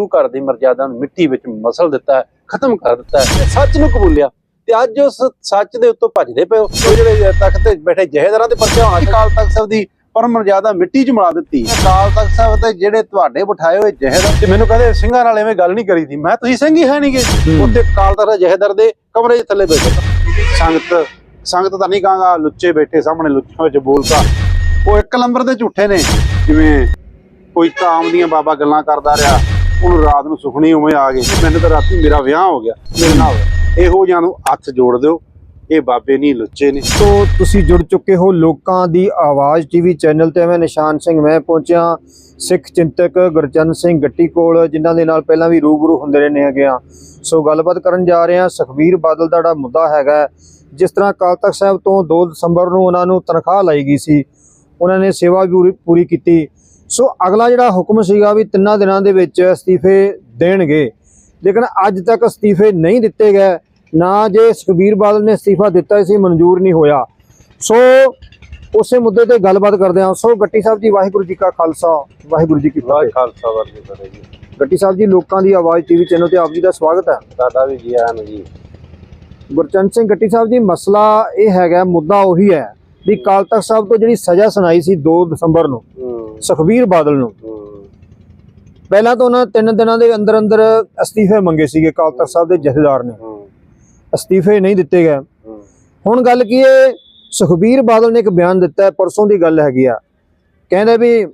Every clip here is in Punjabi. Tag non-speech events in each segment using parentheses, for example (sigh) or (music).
ਗੁਰੂ ਘਰ ਦੀ ਮਰਜ਼ਾਦਾ ਨੂੰ ਮਿੱਟੀ ਵਿੱਚ ਮਸਲ ਦਿੱਤਾ ਹੈ ਖਤਮ ਕਰ ਦਿੱਤਾ ਸੱਚ ਨੂੰ ਕਬੂਲਿਆ। ਤੇ ਅੱਜ ਉਸ ਸੱਚ ਦੇ ਉੱਤੋਂ ਭੱਜਦੇ ਪਏ ਉਹ ਜਿਹੜੇ ਤਖਤ ਤੇ ਬੈਠੇ ਜਹੇਦਾਰਾਂ ਦੇ ਪਰਚੇ ਹੋਣ ਕਾਲ ਤਖਤ ਸਾਹਿਬ ਦੀ ਪਰਮ ਮਰਜ਼ਾਦਾ ਮਿੱਟੀ 'ਚ ਮਿਲਾ ਦਿੱਤੀ। ਕਾਲ ਤਖਤ ਸਾਹਿਬ ਤੇ ਜਿਹੜੇ ਤੁਹਾਡੇ ਬਿਠਾਏ ਹੋਏ ਜਹੇਦਾਰ ਤੇ ਮੈਨੂੰ ਕਹਿੰਦੇ ਸਿੰਘਾਂ ਨਾਲ ਐਵੇਂ ਗੱਲ ਨਹੀਂ ਕਰੀ ਦੀ। ਮੈਂ ਤੁਸੀਂ ਸਿੰਘ ਹੀ ਹੈ ਨਹੀਂਗੇ ਉੱਥੇ ਕਾਲ ਤਖਤ ਜਹੇਦਾਰ ਦੇ ਕਮਰੇ 'ਚ ਥੱਲੇ ਬੈਠੇ ਸੰਗਤ ਸੰਗਤ ਤਾਂ ਨਹੀਂ ਕਹਾਂਗਾ ਲੁੱਚੇ ਬੈਠੇ ਸਾਹਮਣੇ ਲੁੱਚਿਆਂ ਵਿੱਚ ਬੋਲਦਾ ਉਹ ਇੱਕ ਨੰਬਰ ਦੇ ਝੂਠੇ ਨੇ। ਜਿਵੇਂ ਕੋਈ ਕਾਮ ਦੀਆਂ ਬਾਬਾ ਗੱਲਾਂ ਕਰਦਾ ਰਿਹਾ। ਉਹਨੂੰ ਰਾਤ ਨੂੰ ਸੁਖਣੀ ਉਵੇਂ ਆ ਗਈ। ਮੈਨੂੰ ਤਾਂ ਰਾਤੀ ਮੇਰਾ ਵਿਆਹ ਹੋ ਗਿਆ। ਮੇਰੇ ਨਾਲ ਇਹੋ ਜਿਹਾਂ ਨੂੰ ਹੱਥ ਜੋੜ ਦਿਓ। ਇਹ ਬਾਬੇ ਨਹੀਂ, ਲੁੱਚੇ ਨੇ ਤੋਂ ਤੁਸੀਂ ਜੁੜ ਚੁੱਕੇ ਹੋ ਲੋਕਾਂ ਦੀ ਆਵਾਜ਼ ਟੀਵੀ ਚੈਨਲ ਤੇ। ਮੈਂ ਨਿਸ਼ਾਨ ਸਿੰਘ, ਮੈਂ ਪਹੁੰਚਿਆ ਸਿੱਖ ਚਿੰਤਕ ਗੁਰਚਰਨ ਸਿੰਘ ਗੱਟੀ ਕੋਲ, ਜਿਨ੍ਹਾਂ ਦੇ ਨਾਲ ਪਹਿਲਾਂ ਵੀ ਰੂਬਰੂ ਹੁੰਦੇ ਰਹੇ ਹੈਗੇ ਆ। ਸੋ ਗੱਲਬਾਤ ਕਰਨ ਜਾ ਰਹੇ ਹਾਂ। ਸੁਖਬੀਰ ਬਾਦਲ ਦਾ ਜਿਹੜਾ ਮੁੱਦਾ ਹੈਗਾ ਜਿਸ ਤਰ੍ਹਾਂ ਅਕਾਲ ਤਖਤ ਸਾਹਿਬ ਤੋਂ 2 ਦਸੰਬਰ ਨੂੰ ਉਹਨਾਂ ਨੂੰ ਤਨਖਾਹ ਲਾਈ ਗਈ ਸੀ। ਉਹਨਾਂ ਨੇ ਸੇਵਾ ਵੀ ਪੂਰੀ ਕੀਤੀ। ਸੋ ਅਗਲਾ ਜਿਹੜਾ ਹੁਕਮ ਸੀਗਾ ਵੀ ਤਿੰਨਾਂ ਦਿਨਾਂ ਦੇ ਵਿੱਚ ਅਸਤੀਫੇ ਦੇਣਗੇ। ਲੇਕਿਨ ਅੱਜ ਤੱਕ ਅਸਤੀਫੇ ਨਹੀਂ ਦਿੱਤੇ ਗਏ। ਨਾ ਜੇ ਸੁਖਬੀਰ ਬਾਦਲ ਨੇ ਅਸਤੀਫਾ ਦਿੱਤਾ ਸੀ ਮਨਜ਼ੂਰ ਨਹੀਂ ਹੋਇਆ। ਸੋ ਉਸੇ ਮੁੱਦੇ ਤੇ ਗੱਲਬਾਤ ਕਰਦੇ ਹਾਂ। ਸੋ ਗੱਟੀ ਸਾਹਿਬ ਜੀ ਵਾਹਿਗੁਰੂ ਜੀ ਕਾ ਖਾਲਸਾ। ਵਾਹਿਗੁਰੂ ਜੀ ਕੀ ਫਤਿਹ। ਖਾਲਸਾ ਵਰਗੇ ਕਰੇ ਜੀ। ਗੱਟੀ ਸਾਹਿਬ ਜੀ ਲੋਕਾਂ ਦੀ ਆਵਾਜ਼ ਟੀਵੀ ਚੈਨਲ ਤੇ ਆਪ ਜੀ ਦਾ ਸਵਾਗਤ ਹੈ। ਸਾਡਾ ਵੀ ਜੀ ਆਨ ਜੀ। ਗੁਰਚਰਨ ਸਿੰਘ ਗੱਟੀ ਸਾਹਿਬ ਜੀ ਮਸਲਾ ਇਹ ਹੈਗਾ ਮੁੱਦਾ ਉਹੀ ਹੈ ਵੀ ਕਾਲ ਤਖਤ ਸਾਹਿਬ ਤੋਂ ਜਿਹੜੀ ਸਜ਼ਾ ਸੁਣਾਈ ਸੀ 2 ਦਸੰਬਰ ਨੂੰ ਸੁਖਬੀਰ ਬਾਦਲ ਨੂੰ। ਪਹਿਲਾਂ ਤਾਂ ਉਹਨਾਂ ਤਿੰਨ ਦਿਨਾਂ ਦੇ ਅੰਦਰ ਅੰਦਰ ਅਸਤੀਫੇ ਮੰਗੇ ਸੀਗੇ ਕਾਲ ਤਖਤ ਸਾਹਿਬ ਦੇ ਜਥੇਦਾਰ ਨੇ। ਅਸਤੀਫੇ ਨਹੀਂ ਦਿੱਤੇ ਗਏ। ਹੁਣ ਗੱਲ ਕੀ ਹੈ ਸੁਖਬੀਰ ਬਾਦਲ ਨੇ ਇੱਕ ਬਿਆਨ ਦਿੱਤਾ ਹੈ ਪਰਸੋਂ ਦੀ ਗੱਲ ਹੈਗੀ ਆ। ਕਹਿੰਦੇ ਵੀ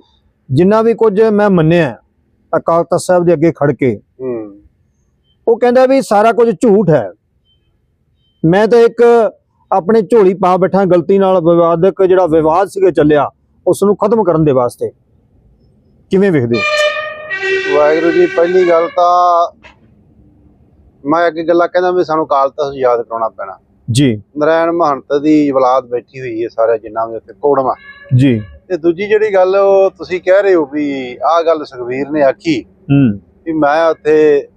ਜਿੰਨਾ ਵੀ ਕੁਝ ਮੈਂ ਮੰਨਿਆ ਅਕਾਲ ਤਖਤ ਸਾਹਿਬ ਦੇ ਅੱਗੇ ਖੜ ਕੇ ਉਹ ਕਹਿੰਦਾ ਵੀ ਸਾਰਾ ਕੁਝ ਝੂਠ ਹੈ। ਮੈਂ ਤਾਂ ਇੱਕ ਆਪਣੇ ਝੋਲੀ ਪਾ ਬੈਠਾ ਗਲਤੀ ਨਾਲ ਵਿਵਾਦਕ ਜਿਹੜਾ ਵਿਵਾਦ ਸੀਗਾ ਚੱਲਿਆ ਉਸ ਨੂੰ ਖਤਮ ਕਰਨ ਦੇ ਵਾਸਤੇ। ਕਿਵੇਂ ਵੇਖਦੇ ਹੋ? ਵਾਹਿਗੁਰੂ ਜੀ ਪਹਿਲੀ ਗੱਲ ਤਾਂ ਮੈਂ ਅੱਗੇ ਗੱਲਾਂ ਕਹਿੰਦਾ ਵੀ ਸਾਨੂੰ ਕਾਲ ਤਖਤ ਯਾਦ ਕਰਾਉਣਾ ਪੈਣਾ। ਜੀ। ਨਰੈਣ ਮਹੰਤ ਦੀ ਔਲਾਦ ਬੈਠੀ ਹੋਈ ਹੈ ਸਾਰੇ ਜਿੰਨਾ ਵੀ ਉੱਥੇ ਕੋੜਮਾ ਜੀ। ਤੇ ਦੂਜੀ ਜਿਹੜੀ ਗੱਲ ਉਹ ਤੁਸੀਂ ਕਹਿ ਰਹੇ ਹੋ ਵੀ ਆਹ ਗੱਲ ਸੁਖਵੀਰ ਨੇ ਆਖੀ। ਹੂੰ। ਵੀ ਮੈਂ ਉੱਥੇ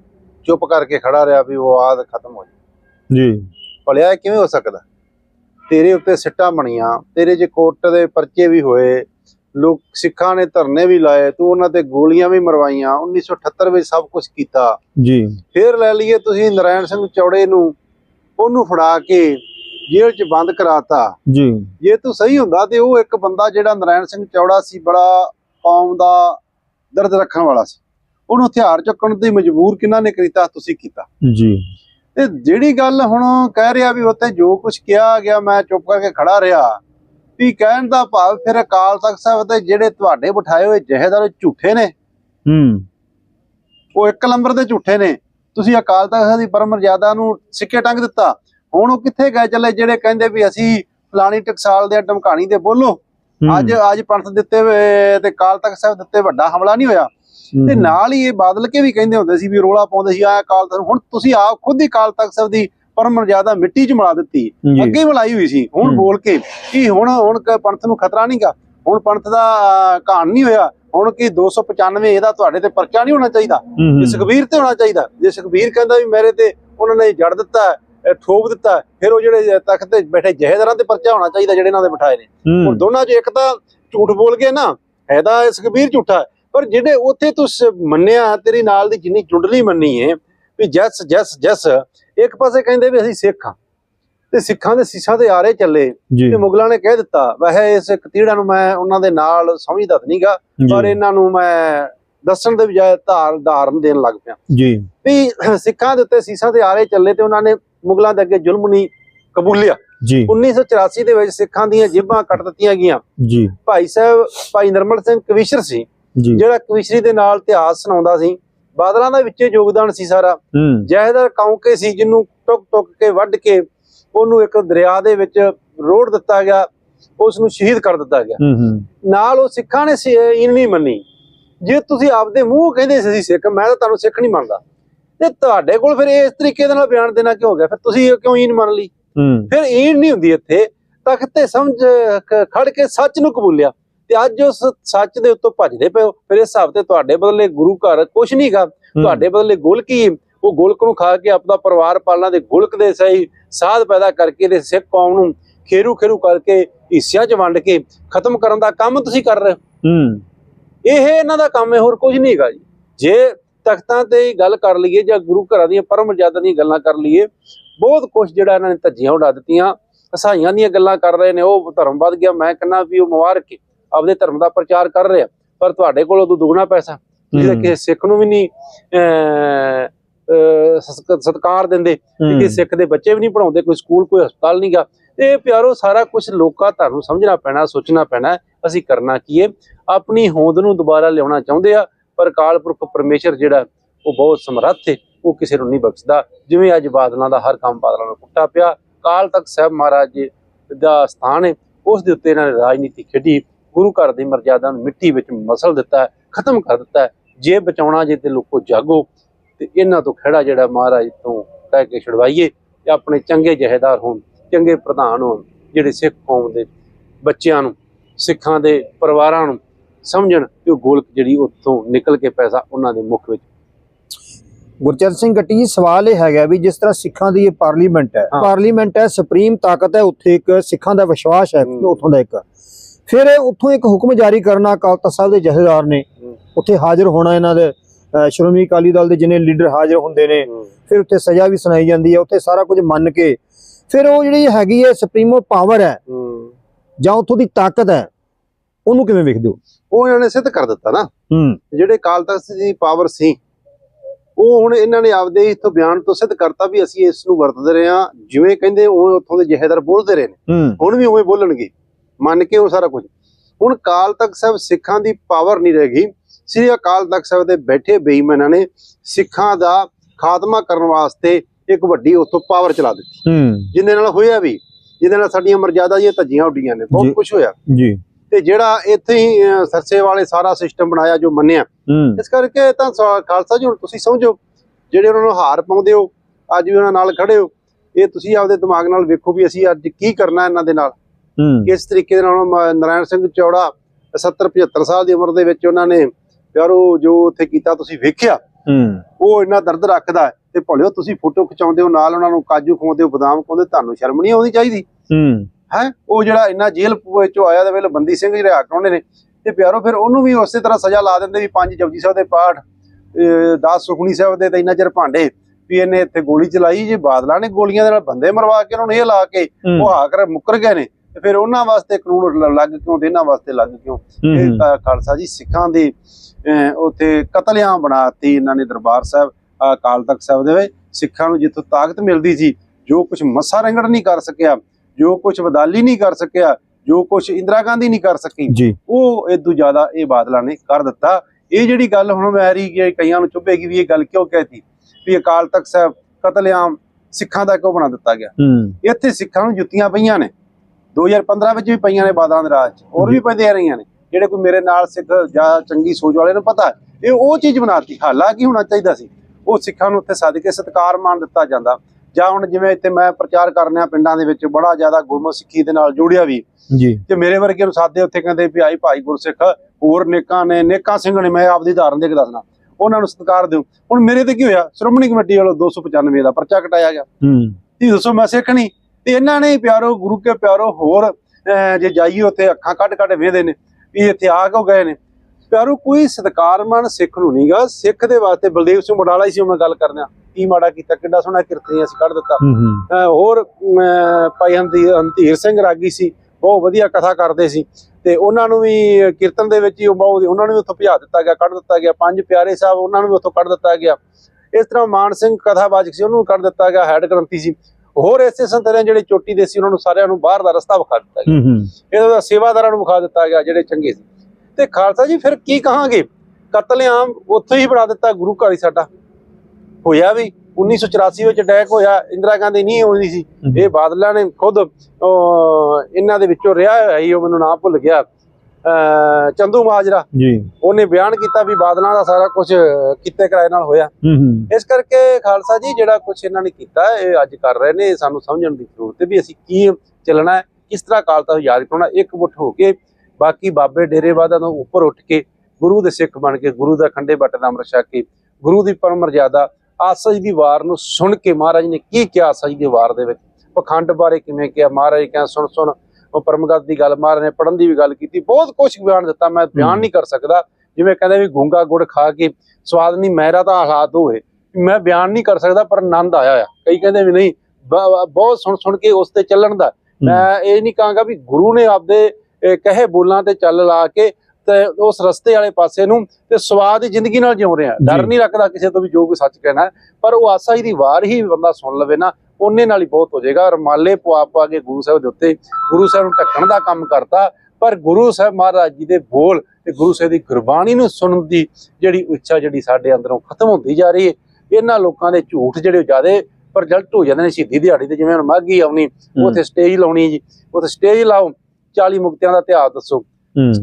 ਚੁੱਪ ਕਰਕੇ ਖੜਾ ਰਿਹਾ ਵੀ ਉਹ ਆਦ ਖਤਮ ਹੋ ਜੀ। ਭਲਿਆ ਕਿਵੇਂ ਹੋ ਸਕਦਾ? ਤੇਰੇ ਉੱਤੇ ਸਿੱਟਾਂ ਬਣੀਆਂ ਤੇਰੇ ਜੇ ਕੋਰਟ ਦੇ ਪਰਚੇ ਵੀ ਹੋਏ ਲੋਕ ਸਿੱਖਾਂ ਨੇ ਧਰਨੇ ਵੀ ਲਾਏ ਤੂੰ ਉਹਨਾਂ ਤੇ ਗੋਲੀਆਂ ਵੀ ਮਰਵਾਈਆਂ 1978 ਵਿੱਚ ਸਭ ਕੁਝ ਕੀਤਾ। ਜੀ। ਫੇਰ ਲੈ ਲਈਏ ਤੁਸੀਂ ਨਰਾਇਣ ਸਿੰਘ ਚੌੜੇ ਨੂੰ ਉਹਨੂੰ ਫੜਾ ਕੇ ਜੇਲ੍ਹ 'ਚ ਬੰਦ ਕਰਾਤਾ। ਜੀ। ਜੇ ਤੂੰ ਸਹੀ ਹੁੰਦਾ ਤੇ ਉਹ ਇੱਕ ਬੰਦਾ ਜਿਹੜਾ ਨਰਾਇਣ ਸਿੰਘ ਚੌੜਾ ਸੀ ਬੜਾ ਕੌਮ ਦਾ ਦਰਦ ਰੱਖਣ ਵਾਲਾ ਸੀ। ਉਹਨੂੰ ਹਥਿਆਰ ਚੁੱਕਣ ਦੀ ਮਜਬੂਰ ਕਿਹਨਾਂ ਨੇ ਕੀਤਾ? ਤੁਸੀਂ ਕੀਤਾ। ਜੀ। ਤੇ ਜਿਹੜੀ ਗੱਲ ਹੁਣ ਕਹਿ ਰਿਹਾ ਵੀ ਉੱਥੇ ਜੋ ਕੁਝ ਕਿਹਾ ਗਿਆ ਮੈਂ ਚੁੱਪ ਕਰਕੇ ਖੜਾ ਰਿਹਾ ਵੀ ਕਹਿਣ ਦਾ ਭਾਵ ਫਿਰ ਅਕਾਲ ਤਖਤ ਸਾਹਿਬ ਤੇ ਜਿਹੜੇ ਤੁਹਾਡੇ ਬਿਠਾਏ ਹੋਏ ਜਹੇਦਾਰ ਝੂਠੇ ਨੇ। ਹੂੰ। ਉਹ ਇੱਕ ਨੰਬਰ ਦੇ ਝੂਠੇ ਨੇ। ਤੁਸੀਂ ਅਕਾਲ ਤਖਤ ਦੀ ਪਰਮ ਮਰਜ਼ਾਦਾ ਨੂੰ ਸਿੱਕੇ ਟੰਗ ਦਿੱਤਾ। ਹੁਣ ਉਹ ਕਿੱਥੇ ਗਏ ਚੱਲੇ ਜਿਹੜੇ ਕਹਿੰਦੇ ਵੀ ਅਸੀਂ ਫਲਾਣੀ ਟਕਸਾਲ ਦੇ ਧਮਕਾਣੀ ਦੇ ਬੋਲੋ? ਅੱਜ ਅੱਜ ਪੰਥ ਦਿੱਤੇ ਤੇ ਕਾਲ ਤਖਤ ਸਾਹਿਬ ਦਿੱਤੇ ਵੱਡਾ ਹਮਲਾ ਨਹੀਂ ਹੋਇਆ। ਤੇ ਨਾਲ ਹੀ ਇਹ ਬਾਦਲ ਕੇ ਵੀ ਕਹਿੰਦੇ ਹੁੰਦੇ ਸੀ ਵੀ ਰੋਲਾ ਪਾਉਂਦੇ ਸੀ ਆ ਕਾਲ ਤਖਤ ਹੁਣ ਤੁਸੀਂ ਆਪ ਖੁਦ ਹੀ ਕਾਲ ਤਖਤ ਸਾਹਿਬ ਦੀ ਪਰਮ ਮਰਜ਼ਾਦਾ ਮਿੱਟੀ 'ਚ ਮਿਲਾ ਦਿੱਤੀ। ਅੱਗੇ ਮਿਲਾਈ ਹੋਈ ਸੀ ਹੁਣ। ਬੋਲ ਕੇ ਕਿ ਹੁਣ ਹੁਣ ਕ- ਪੰਥ ਨੂੰ ਖਤਰਾ ਨਹੀਂਗਾ ਹੁਣ ਪੰਥ ਦਾ ਘਾਣ ਨਹੀਂ ਹੋਇਆ ਹੁਣ ਕੀ 295 ਇਹਦਾ ਤੁਹਾਡੇ ਤੇ ਪਰਚਾ ਨਹੀਂ ਹੋਣਾ ਚਾਹੀਦਾ। ਇਹ ਸੁਖਬੀਰ ਤੇ ਹੋਣਾ ਚਾਹੀਦਾ। ਜੇ ਸੁਖਬੀਰ ਕਹਿੰਦਾ ਵੀ ਮੇਰੇ ਤੇ ਉਹਨਾਂ ਨੇ ਜੜ ਦਿੱਤਾ ਠੋਕ ਦਿੱਤਾ ਫਿਰ ਉਹ ਜਿਹੜੇ ਤਖਤ ਤੇ ਬੈਠੇ ਜਹੇਦਾਰਾਂ ਤੇ ਪਰਚਾ ਹੋਣਾ ਚਾਹੀਦਾ ਜਿਹੜੇ ਇਹਨਾਂ ਦੇ ਬਿਠਾਏ ਨੇ। ਹੁਣ ਦੋਨਾਂ 'ਚ ਇੱਕ ਤਾਂ ਝੂਠ ਬੋਲ ਗਏ ਨਾ ਹੈਦਾ ਸੁਖਬੀਰ ਝੂਠਾ ਪਰ ਜਿਹੜੇ ਉੱਥੇ ਤੂੰ ਸ- ਮੰਨਿਆ ਤੇਰੀ ਨਾਲ ਦੀ ਜਿੰਨੀ ਚੁੰਡਲੀ ਮੰਨੀ ਹੈ ਵੀ ਜਸ ਜਸ ਜਸ ਇੱਕ ਪਾਸੇ ਕਹਿੰਦੇ ਵੀ ਅਸੀਂ ਸਿੱਖ ਹਾਂ ਤੇ ਸਿੱਖਾਂ ਦੇ ਸੀਸਾਂ ਤੇ ਆਰੇ ਚੱਲੇ। ਤੇ ਮੁਗਲਾਂ ਨੇ ਕਹਿ ਦਿੱਤਾ ਵੈਸੇ ਇਸ ਕਤੀੜਾ ਨੂੰ ਮੈਂ ਉਹਨਾਂ ਦੇ ਨਾਲ ਸਮਝਦਾ ਨਹੀਂਗਾ ਪਰ ਇਹਨਾਂ ਨੂੰ ਮੈਂ ਦੱਸਣ ਦੇ ਬਜਾਏ ਧਾਰ ਧਾਰਨ ਦੇਣ ਲੱਗ ਪਿਆ। ਜੀ। ਵੀ ਸਿੱਖਾਂ ਦੇ ਉੱਤੇ ਸੀਸਾਂ ਤੇ ਆਰੇ ਚੱਲੇ ਤੇ ਉਹਨਾਂ ਨੇ ਮੁਗਲਾਂ ਦੇ ਅੱਗੇ ਜ਼ੁਲਮ ਨਹੀਂ ਕਬੂਲਿਆ। ਜੀ। 1984 ਦੇ ਵਿੱਚ ਸਿੱਖਾਂ ਦੀਆਂ ਜੇਬਾਂ ਕੱਟ ਦਿੱਤੀਆਂ ਗਈਆਂ। ਜੀ। ਭਾਈ ਸਾਹਿਬ ਭਾਈ ਨਰਮਲ ਸਿੰਘ ਕਵੀਸ਼ਰ ਸੀ। ਜਿਹੜਾ ਕਵੀਸ਼ਰੀ ਦੇ ਨਾਲ ਇਤਿਹਾਸ ਸੁਣਾਉਂਦਾ ਸੀ ਬਾਦਲਾਂ ਦਾ ਵਿੱਚੇ ਯੋਗਦਾਨ ਸੀ ਸਾਰਾ। ਜਹੇਦਾਰ ਕੌਂਕੇ ਸੀ ਜਿਹਨੂੰ ਟੁਕ ਟੁਕ ਕੇ ਵੱਢ ਕੇ ਉਹਨੂੰ ਇੱਕ ਦਰਿਆ ਦੇ ਵਿੱਚ ਰੋੜ ਦਿੱਤਾ ਗਿਆ ਉਸ ਨੂੰ ਸ਼ਹੀਦ ਕਰ ਦਿੱਤਾ ਗਿਆ। ਨਾਲ ਉਹ ਸਿੱਖਾਂ ਨੇ ਇਨ ਨਹੀਂ ਮੰਨੀ। ਜੇ ਤੁਸੀਂ ਆਪਦੇ ਮੂੰਹ ਕਹਿੰਦੇ ਸੀ ਸਿੱਖ ਮੈਂ ਤਾਂ ਤੁਹਾਨੂੰ ਸਿੱਖ ਨਹੀਂ ਮੰਨਦਾ। ਤੇ ਤੁਹਾਡੇ ਕੋਲ ਫਿਰ ਇਸ ਤਰੀਕੇ ਦੇ ਨਾਲ ਬਿਆਨ ਦੇਣਾ ਕਿਉਂ ਹੋ ਗਿਆ? ਫਿਰ ਤੁਸੀਂ ਕਿਉਂ ਇਨ ਮੰਨ ਲਈ? ਫਿਰ ਈਨ ਨਹੀਂ ਹੁੰਦੀ ਇੱਥੇ। ਤਖਤ ਤੇ ਸਮਝ ਖੜ ਕੇ ਸੱਚ ਨੂੰ ਕਬੂਲਿਆ। ਤੇ ਅੱਜ ਉਸ ਸੱਚ ਦੇ ਉੱਤੋਂ ਭੱਜਦੇ ਪਏ ਫਿਰ ਇਸ ਹਿਸਾਬ ਤੇ ਤੁਹਾਡੇ ਬਦਲੇ ਗੁਰੂ ਘਰ ਕੁਝ ਨਹੀਂਗਾ ਤੁਹਾਡੇ ਬਦਲੇ ਗੁਲਕੀ ਉਹ ਗੁਲਕ ਨੂੰ ਖਾ ਕੇ ਆਪਣਾ ਪਰਿਵਾਰ ਪਾਲਣਾ ਦੇ ਗੁਲਕ ਦੇ ਸਹੀ ਸਾਧ ਪੈਦਾ ਕਰਕੇ ਤੇ ਸਿੱਖ ਕੌਮ ਨੂੰ ਖੇਰੂ ਖੇਰੂ ਕਰਕੇ ਹਿੱਸਿਆਂ 'ਚ ਵੰਡ ਕੇ ਖਤਮ ਕਰਨ ਦਾ ਕੰਮ ਤੁਸੀਂ ਕਰ ਰਹੇ ਹੋ। ਇਹ ਇਹਨਾਂ ਦਾ ਕੰਮ ਹੈ ਹੋਰ ਕੁਝ ਨਹੀਂ ਹੈਗਾ ਜੀ। ਜੇ ਤਖਤਾਂ ਤੇ ਹੀ ਗੱਲ ਕਰ ਲਈਏ ਜਾਂ ਗੁਰੂ ਘਰਾਂ ਦੀਆਂ ਪਰਮ ਮਰਜ਼ਾਦਾ ਦੀਆਂ ਗੱਲਾਂ ਕਰ ਲਈਏ ਬਹੁਤ ਕੁਝ ਜਿਹੜਾ ਇਹਨਾਂ ਨੇ ਧੱਜੀਆਂ ਉਡਾ ਦਿੱਤੀਆਂ ਹਸਾਈਆਂ ਦੀਆਂ ਗੱਲਾਂ ਕਰ ਰਹੇ ਨੇ ਉਹ ਧਰਮ ਵੱਧ ਗਿਆ ਮੈਂ ਕਹਿੰਦਾ ਵੀ ਉਹ ਮੁਬਾਰਕ ਹੈ। ਆਪਦੇ ਧਰਮ ਦਾ ਪ੍ਰਚਾਰ ਕਰ ਰਿਹਾ ਪਰ ਤੁਹਾਡੇ ਕੋਲ ਉਦੋਂ ਦੁੱਗਣਾ ਪੈਸਾ ਹੂੰ। ਕਿਸੇ ਸਿੱਖ ਨੂੰ ਵੀ ਨਹੀਂ ਸਤਿਕਾਰ ਦਿੰਦੇ ਕਿ। ਸਿੱਖ ਦੇ ਬੱਚੇ ਵੀ ਨਹੀਂ ਪੜਾਉਂਦੇ ਕੋਈ ਸਕੂਲ ਕੋਈ ਹਸਪਤਾਲ ਨਹੀਂਗਾ ਇਹ ਪਿਆਰੋ ਸਾਰਾ ਕੁਝ ਲੋਕਾਂ ਤੁਹਾਨੂੰ ਸਮਝਣਾ ਪੈਣਾ ਸੋਚਣਾ ਪੈਣਾ ਅਸੀਂ ਕਰਨਾ ਕੀ ਹੈ ਆਪਣੀ ਹੋਂਦ ਨੂੰ ਦੁਬਾਰਾ ਲਿਆਉਣਾ ਚਾਹੁੰਦੇ ਆ ਪਰ ਕਾਲਪੁਰਖ ਪਰਮੇਸ਼ਰ ਜਿਹੜਾ ਉਹ ਬਹੁਤ ਸਮਰੱਥ ਹੈ ਉਹ ਕਿਸੇ ਨੂੰ ਨਹੀਂ ਬਖਸ਼ਦਾ ਜਿਵੇਂ ਅੱਜ ਬਾਦਲਾਂ ਦਾ ਹਰ ਕੰਮ ਬਾਦਲਾਂ ਨੂੰ ਪੁੱਟਾ ਪਿਆ ਕਾਲ ਤੱਕ ਸਾਹਿਬ ਮਹਾਰਾਜ ਦਾ ਸਥਾਨ ਹੈ ਉਸ ਦੇ ਉੱਤੇ ਇਹਨਾਂ ਨੇ ਰਾਜਨੀਤੀ ਖੇਡੀ ਗੁਰੂ ਘਰ ਦੀ ਮਰਜ਼ਾਦਾ ਨੂੰ ਮਿੱਟੀ ਵਿੱਚ ਮਸਲ ਦਿੱਤਾ ਖਤਮ ਕਰ ਦਿੱਤਾ। ਜੇ ਬਚਾਉਣਾ ਜੇ ਤੇ ਲੋਕੋ ਜਾਗੋ ਤੇ ਇਹਨਾਂ ਤੋਂ ਖੜਾ ਜਿਹੜਾ ਮਹਾਰਾਜ ਤੋਂ ਕਹਿ ਕੇ ਛੁਡਵਾਈਏ ਤੇ ਆਪਣੇ ਚੰਗੇ ਜਹੇਦਾਰ ਹੋਣ ਚੰਗੇ ਪ੍ਰਧਾਨ ਹੋਣ ਜਿਹੜੇ ਸਿੱਖ ਕੌਮ ਦੇ ਬੱਚਿਆਂ ਨੂੰ ਸਿੱਖਾਂ ਦੇ ਪਰਿਵਾਰਾਂ ਨੂੰ ਸਮਝਣ ਕਿ ਉਹ ਗੋਲਕ ਜਿਹੜੀ ਉੱਥੋਂ ਨਿਕਲ ਕੇ ਪੈਸਾ ਉਹਨਾਂ ਦੇ ਮੁੱਖ ਵਿੱਚ ਗੁਰਚਰਨ ਸਿੰਘ ਗੱਟੀ ਜੀ ਸਵਾਲ ਇਹ ਹੈਗਾ ਵੀ ਜਿਸ ਤਰ੍ਹਾਂ ਸਿੱਖਾਂ ਦੀ ਇਹ ਪਾਰਲੀਮੈਂਟ ਹੈ। ਪਾਰਲੀਮੈਂਟ ਹੈ ਸੁਪਰੀਮ ਤਾਕਤ ਹੈ ਉੱਥੇ ਇੱਕ ਸਿੱਖਾਂ ਦਾ ਵਿਸ਼ਵਾਸ ਹੂੰ। ਉੱਥੋਂ ਦਾ ਇੱਕ ਫਿਰ ਉੱਥੋਂ ਇੱਕ ਹੁਕਮ ਜਾਰੀ ਕਰਨਾ ਅਕਾਲ ਤਖਤ ਸਾਹਿਬ ਦੇ ਜਥੇਦਾਰ ਨੇ। ਉੱਥੇ ਹਾਜ਼ਰ ਹੋਣਾ ਇਹਨਾਂ ਦੇ ਸ਼੍ਰੋਮਣੀ ਅਕਾਲੀ ਦਲ ਦੇ ਜਿਨੇ ਲੀਡਰ ਹਾਜ਼ਰ ਹੁੰਦੇ ਨੇ ਫਿਰ ਉੱਥੇ ਸਜ਼ਾ ਵੀ ਸੁਣਾਈ ਜਾਂਦੀ ਹੈ ਉੱਥੇ ਸਾਰਾ ਕੁਝ ਮੰਨ ਕੇ। ਫਿਰ ਉਹ ਜਿਹੜੀ ਹੈਗੀ ਹੈ ਸੁਪਰੀਮੋ ਪਾਵਰ ਹੈ। ਜਾਂ ਉੱਥੋਂ ਦੀ ਤਾਕਤ ਹੈ ਉਹਨੂੰ ਕਿਵੇਂ ਵੇਖਦੇ ਹੋ? ਉਹ ਇਹਨਾਂ ਨੇ ਸਿੱਧ ਕਰ ਦਿੱਤਾ ਨਾ। ਜਿਹੜੇ ਕਾਲ ਤਖਤ ਦੀ ਪਾਵਰ ਸੀ ਉਹ ਹੁਣ ਇਹਨਾਂ ਨੇ ਆਪਦੇ ਇਥੋਂ ਬਿਆਨ ਤੋਂ ਸਿੱਧ ਕਰਤਾ ਵੀ ਅਸੀਂ ਇਸ ਨੂੰ ਵਰਤਦੇ ਰਹੇ ਹਾਂ ਜਿਵੇਂ ਕਹਿੰਦੇ ਉਹ ਉੱਥੋਂ ਦੇ ਜਹੇਦਾਰ ਬੋਲਦੇ ਰਹੇ ਨੇ। ਹੁਣ ਵੀ ਉਵੇਂ ਬੋਲਣਗੇ। ਮੰਨ ਕੇ ਉਹ ਸਾਰਾ ਕੁਝ। ਹੁਣ ਕਾਲ ਤਖਤ ਸਾਹਿਬ ਸਿੱਖਾਂ ਦੀ ਪਾਵਰ ਨਹੀਂ ਰਹਿ ਗਈ। ਸ੍ਰੀ ਅਕਾਲ ਤਖਤ ਸਾਹਿਬ ਦੇ ਬੈਠੇ ਬੇਈਮਾਨਾਂ ਨੇ ਸਿੱਖਾਂ ਦਾ ਖਾਤਮਾ ਕਰਨ ਵਾਸਤੇ ਇੱਕ ਵੱਡੀ ਉੱਥੋਂ ਪਾਵਰ ਚਲਾ ਦਿੱਤੀ। ਹੂੰ। ਜਿਹਦੇ ਨਾਲ ਹੋਇਆ ਵੀ ਜਿਹਦੇ ਨਾਲ ਸਾਡੀਆਂ ਮਰਜ਼ਾਦਾ ਦੀਆਂ ਧੱਜੀਆਂ ਉੱਡੀਆਂ ਨੇ। ਬਹੁਤ ਕੁਝ ਹੋਇਆ। ਜੀ। ਤੇ ਜਿਹੜਾ ਇੱਥੇ ਹੀ ਸਰਸੇ ਵਾਲੇ ਸਾਰਾ ਸਿਸਟਮ ਬਣਾਇਆ ਜੋ ਮੰਨਿਆ। ਇਸ ਕਰਕੇ ਤਾਂ ਖਾਲਸਾ ਜੀ ਹੁਣ ਤੁਸੀਂ ਸਮਝੋ ਜਿਹੜੇ ਉਹਨਾਂ ਨੂੰ ਹਾਰ ਪਾਉਂਦੇ ਹੋ ਅੱਜ ਵੀ ਉਹਨਾਂ ਨਾਲ ਖੜੇ ਹੋ ਇਹ ਤੁਸੀਂ ਆਪਦੇ ਦਿਮਾਗ ਨਾਲ ਵੇਖੋ ਵੀ ਅਸੀਂ ਅੱਜ ਕੀ ਕਰਨਾ ਇਹਨਾਂ ਦੇ ਨਾਲ। ਕਿਸ ਤਰੀਕੇ ਦੇ ਨਾਲ ਉਹ ਨਾਰਾਇਣ ਸਿੰਘ ਚੌੜਾ 70 75 ਸਾਲ ਦੀ ਉਮਰ ਦੇ ਵਿੱਚ ਉਹਨਾਂ ਨੇ ਪਿਆਰੋ ਜੋ ਉੱਥੇ ਕੀਤਾ ਤੁਸੀਂ ਵੇਖਿਆ ਉਹ ਇੰਨਾ ਦਰਦ ਰੱਖਦਾ ਤੇ ਭਲਿਓ ਤੁਸੀਂ ਫੋਟੋ ਖਿਚਾਉਂਦੇ ਹੋ ਨਾਲ ਉਹਨਾਂ ਨੂੰ ਕਾਜੂ ਖਵਾਉਂਦੇ ਹੋ ਬਦਾਮ ਖਵਾਉਂਦੇ ਤੁਹਾਨੂੰ ਸ਼ਰਮ ਨਹੀਂ ਆਉਂਦੀ ਚਾਹੀਦੀ? ਹੂੰ। ਉਹ ਜਿਹੜਾ ਇੰਨਾ ਜੇਲ੍ਹ ਵਿੱਚੋਂ ਆਇਆ ਤੇ ਵੇਲੇ ਬੰਦੀ ਸਿੰਘ ਜਿਹੜੇ ਆਕਰਾਉਂਦੇ ਨੇ ਤੇ ਪਿਆਰੋ ਫਿਰ ਉਹਨੂੰ ਵੀ ਉਸੇ ਤਰ੍ਹਾਂ ਸਜ਼ਾ ਲਾ ਦਿੰਦੇ ਵੀ ਪੰਜ ਜਪਜੀ ਸਾਹਿਬ ਦੇ ਪਾਠ 10 ਸੁਖਣੀ ਸਾਹਿਬ ਦੇ ਤੇ ਇੰਨਾ ਚਿਰ ਭਾਂਡੇ ਵੀ ਇਹਨੇ ਇੱਥੇ ਗੋਲੀ ਚਲਾਈ ਜੇ ਬਾਦਲਾਂ ਨੇ ਗੋਲੀਆਂ ਦੇ ਨਾਲ ਬੰਦੇ ਮਰਵਾ ਕੇ ਉਹਨਾਂ ਨੂੰ ਇਹ ਲਾ ਕੇ ਉਹ ਹਾਕਰ ਮੁੱਕਰ ਗਏ ਨੇ। ਤੇ ਫਿਰ ਉਹਨਾਂ ਵਾਸਤੇ ਕਾਨੂੰਨ ਲੱਗ ਕਿਉਂ ਤੇ ਇਹਨਾਂ ਵਾਸਤੇ ਲੱਗ ਕਿਉਂ? ਇਹ ਖਾਲਸਾ ਜੀ ਸਿੱਖਾਂ ਦੇ ਉੱਥੇ ਕਤਲੇਆਮ ਬਣਾਤੀ ਇਹਨਾਂ ਨੇ ਦਰਬਾਰ ਸਾਹਿਬ ਅਕਾਲ ਤਖਤ ਸਾਹਿਬ ਦੇ ਵਿੱਚ। ਸਿੱਖਾਂ ਨੂੰ ਜਿੱਥੋਂ ਤਾਕਤ ਮਿਲਦੀ ਸੀ ਜੋ ਕੁਝ ਮੱਸਾ ਰੰਗੜ ਨਹੀਂ ਕਰ ਸਕਿਆ ਜੋ ਕੁਝ ਵਦਾਲੀ ਨਹੀਂ ਕਰ ਸਕਿਆ ਜੋ ਕੁਝ ਇੰਦਰਾ ਗਾਂਧੀ ਨਹੀਂ ਕਰ ਸਕੀ ਉਹ ਇਦੋਂ ਜ਼ਿਆਦਾ ਇਹ ਬਾਦਲਾਂ ਨੇ ਕਰ ਦਿੱਤਾ। ਇਹ ਜਿਹੜੀ ਗੱਲ ਹੁਣ ਮੈਂ ਰਹੀ ਕਿ ਕਈਆਂ ਨੂੰ ਚੁੱਭੇਗੀ ਵੀ ਇਹ ਗੱਲ ਕਿਉਂ ਕਹਿਤੀ? ਵੀ ਅਕਾਲ ਤਖਤ ਸਾਹਿਬ ਕਤਲੇਆਮ ਸਿੱਖਾਂ ਦਾ ਕਿਉਂ ਬਣਾ ਦਿੱਤਾ ਗਿਆ? ਇੱਥੇ ਸਿੱਖਾਂ ਨੂੰ ਜੁੱਤੀਆਂ ਪਈਆਂ ਨੇ। 2015 ਵਿੱਚ ਵੀ ਪਈਆਂ ਨੇ ਬਾਦਲਾਂ ਦੇ ਰਾਜ 'ਚ ਹੋਰ ਵੀ ਪੈਂਦੀਆਂ ਰਹੀਆਂ ਨੇ। ਜਿਹੜੇ ਕੋਈ ਮੇਰੇ ਨਾਲ ਸਿੱਖ ਜਾਂ ਚੰਗੀ ਸੋਚ ਵਾਲੇ ਨੂੰ ਪਤਾ ਇਹ ਉਹ ਚੀਜ਼ ਬਣਾਤੀ। ਹਾਲਾਂਕਿ ਹੋਣਾ ਚਾਹੀਦਾ ਸੀ। ਉਹ ਸਿੱਖਾਂ ਨੂੰ ਉੱਥੇ ਸੱਦ ਕੇ ਸਤਿਕਾਰ ਮਾਨ ਦਿੱਤਾ ਜਾਂਦਾ। ਜਾਂ ਹੁਣ ਜਿਵੇਂ ਇੱਥੇ ਮੈਂ ਪ੍ਰਚਾਰ ਕਰਨਿਆ ਪਿੰਡਾਂ ਦੇ ਵਿੱਚ ਬੜਾ ਜ਼ਿਆਦਾ ਗੁਰਮੁਖ ਸਿੱਖੀ ਦੇ ਨਾਲ ਜੁੜਿਆ ਵੀ। ਜੀ। ਤੇ ਮੇਰੇ ਵਰਗੇ ਨੂੰ ਸਾਦੇ ਉੱਥੇ ਕਹਿੰਦੇ ਵੀ ਆਈ ਭਾਈ ਗੁਰਸਿੱਖ ਹੋਰ ਨੇਕਾਂ ਨੇ ਨੇਕਾਂ ਸਿੰਘ ਨੇ ਮੈਂ ਆਪਦੀ ਧਾਰਨ ਦੇ ਕੇ ਦੱਸਣਾ ਉਹਨਾਂ ਨੂੰ ਸਤਿਕਾਰ ਦਿਓ। ਹੁਣ ਮੇਰੇ ਤੇ ਕੀ ਹੋਇਆ? ਸ਼੍ਰੋਮਣੀ ਕਮੇਟੀ ਵੱਲੋਂ 295 ਦਾ ਪਰਚਾ ਕਟਾਇਆ ਗਿਆ। ਹੂੰ। ਜੀ ਦੱਸੋ ਮੈਂ ਸਿੱਖ ਨਹੀਂ। ਤੇ ਇਹਨਾਂ ਨੇ ਪਿਆਰੋ ਗੁਰੂ ਕੇ ਪਿਆਰੋ ਹੋਰ ਜੇ ਜਾਈਏ ਉੱਥੇ ਅੱਖਾਂ ਕੱਢ ਕੱਢ ਵੇਂਦੇ ਨੇ ਵੀ ਇੱਥੇ ਆ ਕਿਉਂ ਗਏ ਨੇ। ਪਿਆਰੋ ਕੋਈ ਸਤਿਕਾਰਮਾਨ ਸਿੱਖ ਨੂੰ ਨਹੀਂਗਾ ਸਿੱਖ ਦੇ ਵਾਸਤੇ ਬਲਦੇਵ ਸਿੰਘ ਬਡਾਲਾ ਹੀ ਸੀ ਉਹ ਮੈਂ ਗੱਲ ਕਰਦਾ ਕੀ ਮਾੜਾ ਕੀਤਾ ਕਿੱਡਾ ਸੋਹਣਾ ਕੀਰਤਨੀਆਂ ਸੀ ਕੱਢ ਦਿੱਤਾ। ਹੋਰ ਭਾਈ ਹੰਦੀ ਹੰਧੀਰ ਸਿੰਘ ਰਾਗੀ ਸੀ ਬਹੁਤ ਵਧੀਆ ਕਥਾ ਕਰਦੇ ਸੀ। ਤੇ ਉਹਨਾਂ ਨੂੰ ਵੀ ਕੀਰਤਨ ਦੇ ਵਿੱਚ ਹੀ ਉਹ ਬਹੁਤ ਉਹਨਾਂ ਨੂੰ ਵੀ ਉੱਥੋਂ ਭਜਾ ਦਿੱਤਾ ਗਿਆ ਕੱਢ ਦਿੱਤਾ ਗਿਆ। ਪੰਜ ਪਿਆਰੇ ਸਾਹਿਬ ਉਹਨਾਂ ਨੂੰ ਵੀ ਉੱਥੋਂ ਕੱਢ ਦਿੱਤਾ ਗਿਆ। ਇਸ ਤਰ੍ਹਾਂ ਮਾਨ ਸਿੰਘ ਕਥਾਵਾਚਕ ਸੀ ਉਹਨੂੰ ਕੱਢ ਦਿੱਤਾ ਗਿਆ ਹੈਡ ਗ੍ਰੰਥੀ ਸੀ। ਹੋਰ ਐਸੇ ਸੰਤਰੇ ਜਿਹੜੇ ਚੋਟੀ ਦੇ ਸੀ ਉਹਨਾਂ ਨੂੰ ਸਾਰਿਆਂ ਨੂੰ ਬਾਹਰ ਦਾ ਰਸਤਾ ਵਿਖਾ ਦਿੱਤਾ ਗਿਆ। ਹੂੰ ਹੂੰ। ਇਹਦਾ ਸੇਵਾਦਾਰਾਂ ਨੂੰ ਵਿਖਾ ਦਿੱਤਾ ਗਿਆ ਜਿਹੜੇ ਚੰਗੇ ਸੀ। ਤੇ ਖਾਲਸਾ ਜੀ ਫਿਰ ਕੀ ਕਹਾਂਗੇ? ਕਤਲੇਆਮ ਉੱਥੇ ਹੀ ਬਣਾ ਦਿੱਤਾ ਗੁਰੂ ਘਰ ਹੀ ਸਾਡਾ। ਹੋਇਆ ਵੀ 1984 ਵਿੱਚ ਅਟੈਕ ਹੋਇਆ ਇੰਦਰਾ ਗਾਂਧੀ ਨਹੀਂ ਹੋਈ ਸੀ। ਇਹ ਬਾਦਲਾਂ ਨੇ ਖੁਦ ਇਹਨਾਂ ਦੇ ਵਿੱਚੋਂ ਰਿਹਾ ਹੋਇਆ ਸੀ ਉਹ ਮੈਨੂੰ ਨਾਮ ਭੁੱਲ ਗਿਆ। ਚੰਦੂ ਮਾਜਰਾ ਜੀ। ਉਹਨੇ ਬਿਆਨ ਕੀਤਾ ਵੀ ਬਾਦਲਾਂ ਦਾ ਸਾਰਾ ਕੁਝ ਕਿਤੇ ਕਿਰਾਏ ਨਾਲ ਹੋਇਆ। ਇਸ ਕਰਕੇ ਖਾਲਸਾ ਜੀ ਜਿਹੜਾ ਕੁਝ ਇਹਨਾਂ ਨੇ ਕੀਤਾ ਇਹ ਅੱਜ ਕਰ ਰਹੇ ਨੇ ਸਾਨੂੰ ਸਮਝਣ ਦੀ ਜ਼ਰੂਰਤ ਹੈ ਵੀ ਅਸੀਂ ਕੀ ਚੱਲਣਾ ਹੈ ਕਿਸ ਤਰ੍ਹਾਂ ਅਕਾਲ ਤਖਤ ਯਾਦ ਕਰਾਉਣਾ ਇੱਕ ਮੁੱਠ ਹੋ ਕੇ ਬਾਕੀ ਬਾਬੇ ਡੇਰੇਵਾਦਾਂ ਤੋਂ ਉੱਪਰ ਉੱਠ ਕੇ ਗੁਰੂ ਦੇ ਸਿੱਖ ਬਣ ਕੇ ਗੁਰੂ ਦਾ ਖੰਡੇ ਬੱਟ ਦਾ ਅੰਮ੍ਰਿਤ ਛਕ ਕੇ ਗੁਰੂ ਦੀ ਪਰਮ ਮਰਜ਼ਾਦਾ ਆਸਾ ਜੀ ਦੀ ਵਾਰ ਨੂੰ ਸੁਣ ਕੇ ਮਹਾਰਾਜ ਨੇ ਕੀ ਕਿਹਾ ਆਸਾ ਜੀ ਦੀ ਵਾਰ ਦੇ ਵਿੱਚ? ਪਖੰਡ ਬਾਰੇ ਕਿਵੇਂ ਕਿਹਾ? ਮਹਾਰਾਜ ਕਹਿੰਦਾ ਸੁਣ ਸੁਣ ਪਰਮਗਤ ਦੀ ਗੱਲ ਮਹਾਰਾਜ ਨੇ ਪੜਨ ਦੀ ਵੀ ਗੱਲ ਕੀਤੀ ਬਹੁਤ ਕੁਝ ਬਿਆਨ ਦਿੱਤਾ ਮੈਂ ਬਿਆਨ ਨਹੀਂ ਕਰ ਸਕਦਾ ਜਿਵੇਂ ਕਹਿੰਦੇ ਵੀ ਗੁੰਗਾ ਗੁੜ ਖਾ ਕੇ ਸਵਾਦ ਨਹੀਂ ਮੇਰਾ ਤਾਂ ਹਾਲਾਤ ਹੋਏ ਮੈਂ ਬਿਆਨ ਨਹੀਂ ਕਰ ਸਕਦਾ ਪਰ ਆਨੰਦ ਆਇਆ ਆ ਕਈ ਕਹਿੰਦੇ ਵੀ ਨਹੀਂ ਬਹੁਤ ਸੁਣ ਸੁਣ ਕੇ ਉਸ ਤੇ ਚੱਲਣ ਦਾ ਮੈਂ ਇਹ ਨਹੀਂ ਕਹਾਂਗਾ ਵੀ ਗੁਰੂ ਨੇ ਆਪਦੇ ਕਹੇ ਬੋਲਾਂ ਤੇ ਚੱਲ ਲਾ ਕੇ ਤੇ ਉਸ ਰਸਤੇ ਵਾਲੇ ਪਾਸੇ ਨੂੰ ਤੇ ਸਵਾਦ ਜ਼ਿੰਦਗੀ ਨਾਲ ਜਿਉ ਰਿਹਾ ਡਰ। ਨਹੀਂ ਰੱਖਦਾ ਕਿਸੇ ਤੋਂ ਵੀ ਜੋ ਕੋਈ ਸੱਚ ਕਹਿਣਾ। ਪਰ ਉਹ ਆਸਾ ਹੀ ਦੀ ਵਾਰ ਹੀ ਬੰਦਾ ਸੁਣ ਲਵੇ ਨਾ ਉਹਨੇ ਨਾਲ ਹੀ ਬਹੁਤ ਹੋ ਜਾਏਗਾ। ਰਮਾਲੇ ਪਵਾ ਪਾ ਕੇ ਗੁਰੂ ਸਾਹਿਬ ਦੇ ਉੱਤੇ ਗੁਰੂ ਸਾਹਿਬ ਨੂੰ ਢੱਕਣ ਦਾ ਕੰਮ ਕਰਤਾ ਪਰ ਗੁਰੂ ਸਾਹਿਬ ਮਹਾਰਾਜ ਜੀ ਦੇ ਬੋਲ ਤੇ ਗੁਰੂ ਸਾਹਿਬ ਦੀ ਗੁਰਬਾਣੀ ਨੂੰ ਸੁਣਨ ਦੀ ਜਿਹੜੀ ਇੱਛਾ ਜਿਹੜੀ ਸਾਡੇ ਅੰਦਰੋਂ ਖਤਮ ਹੁੰਦੀ ਜਾ ਰਹੀ ਹੈ। ਇਹਨਾਂ ਲੋਕਾਂ ਦੇ ਝੂਠ ਜਿਹੜੇ ਜ਼ਿਆਦੇ ਪ੍ਰਜਲਟ ਹੋ ਜਾਂਦੇ ਨੇ ਸ਼ਹੀਦੀ ਦਿਹਾੜੀ ਤੇ ਜਿਵੇਂ ਹੁਣ ਮਾਘੀ ਆਉਣੀ ਉੱਥੇ ਸਟੇਜ ਲਾਉਣੀ ਜੀ। ਉੱਥੇ ਸਟੇਜ ਲਾਓ 40 ਮੁਕਤਿਆਂ ਦਾ ਇਤਿਹਾਸ ਦੱਸੋ।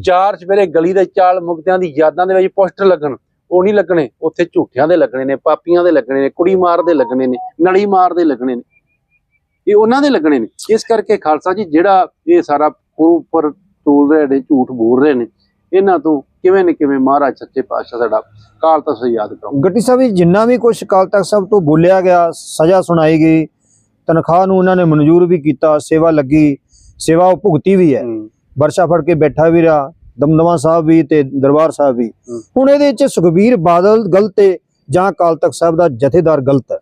ਚਾਰ ਚਵੇਰੇ ਗਲੀ ਦੇ ਚਾਲ ਮੁਕਤਿਆਂ ਦੀ ਯਾਦਾਂ ਦੇ ਵਿੱਚ ਪੋਸਟਰ ਲੱਗਣ। ਉਹ ਨਹੀਂ ਲੱਗਣੇ। ਉੱਥੇ ਝੂਠਿਆਂ ਦੇ ਲੱਗਣੇ ਨੇ ਪਾਪੀਆਂ ਦੇ ਲੱਗਣੇ ਨੇ ਕੁੜੀ ਮਾਰ ਦੇ ਲੱਗਣੇ ਨੇ ਨਲੀ ਮਾਰ ਦੇ ਲੱਗਣੇ ਨੇ। ਇਹ ਉਹਨਾਂ ਦੇ ਲੱਗਣੇ ਨੇ। ਇਸ ਕਰਕੇ ਖਾਲਸਾ ਜੀ ਜਿਹੜਾ ਇਹ ਸਾਰਾ ਉੱਪਰ ਤੋਲ ਰਹੇ ਨੇ ਝੂਠ ਬੋਲ ਰਹੇ ਨੇ ਇਹਨਾਂ ਤੋਂ ਕਿਵੇਂ ਨਾ ਕਿਵੇਂ ਮਹਾਰਾਜ ਸੱਚੇ ਪਾਤਸ਼ਾਹ ਸਾਡਾ ਕਾਲ ਤੱਕ ਯਾਦ ਕਰੋ ਗੱਟੀ ਸਾਹਿਬ ਜਿੰਨਾ ਵੀ ਕੁਝ ਅਕਾਲ ਤਖਤ ਸਾਹਿਬ ਤੋਂ ਬੋਲਿਆ ਗਿਆ ਸਜ਼ਾ ਸੁਣਾਈ ਗਈ ਤਨਖਾਹ ਨੂੰ ਉਹਨਾਂ ਨੇ ਮਨਜ਼ੂਰ ਵੀ ਕੀਤਾ ਸੇਵਾ ਲੱਗੀ ਸੇਵਾ ਉਹ ਭੁਗਤੀ ਵੀ ਹੈ। ਵਰਸ਼ਾ ਫੜ ਕੇ ਬੈਠਾ ਵੀ ਰਿਹਾ ਦਮਦਮਾ ਸਾਹਿਬ ਵੀ ਤੇ ਦਰਬਾਰ ਸਾਹਿਬ ਵੀ। ਹੁਣ ਇਹਦੇ ਵਿੱਚ ਸੁਖਬੀਰ ਬਾਦਲ ਗਲਤ ਹੈ ਜਾਂ ਅਕਾਲ ਤਖਤ ਸਾਹਿਬ ਦਾ ਜਥੇਦਾਰ ਗਲਤ ਹੈ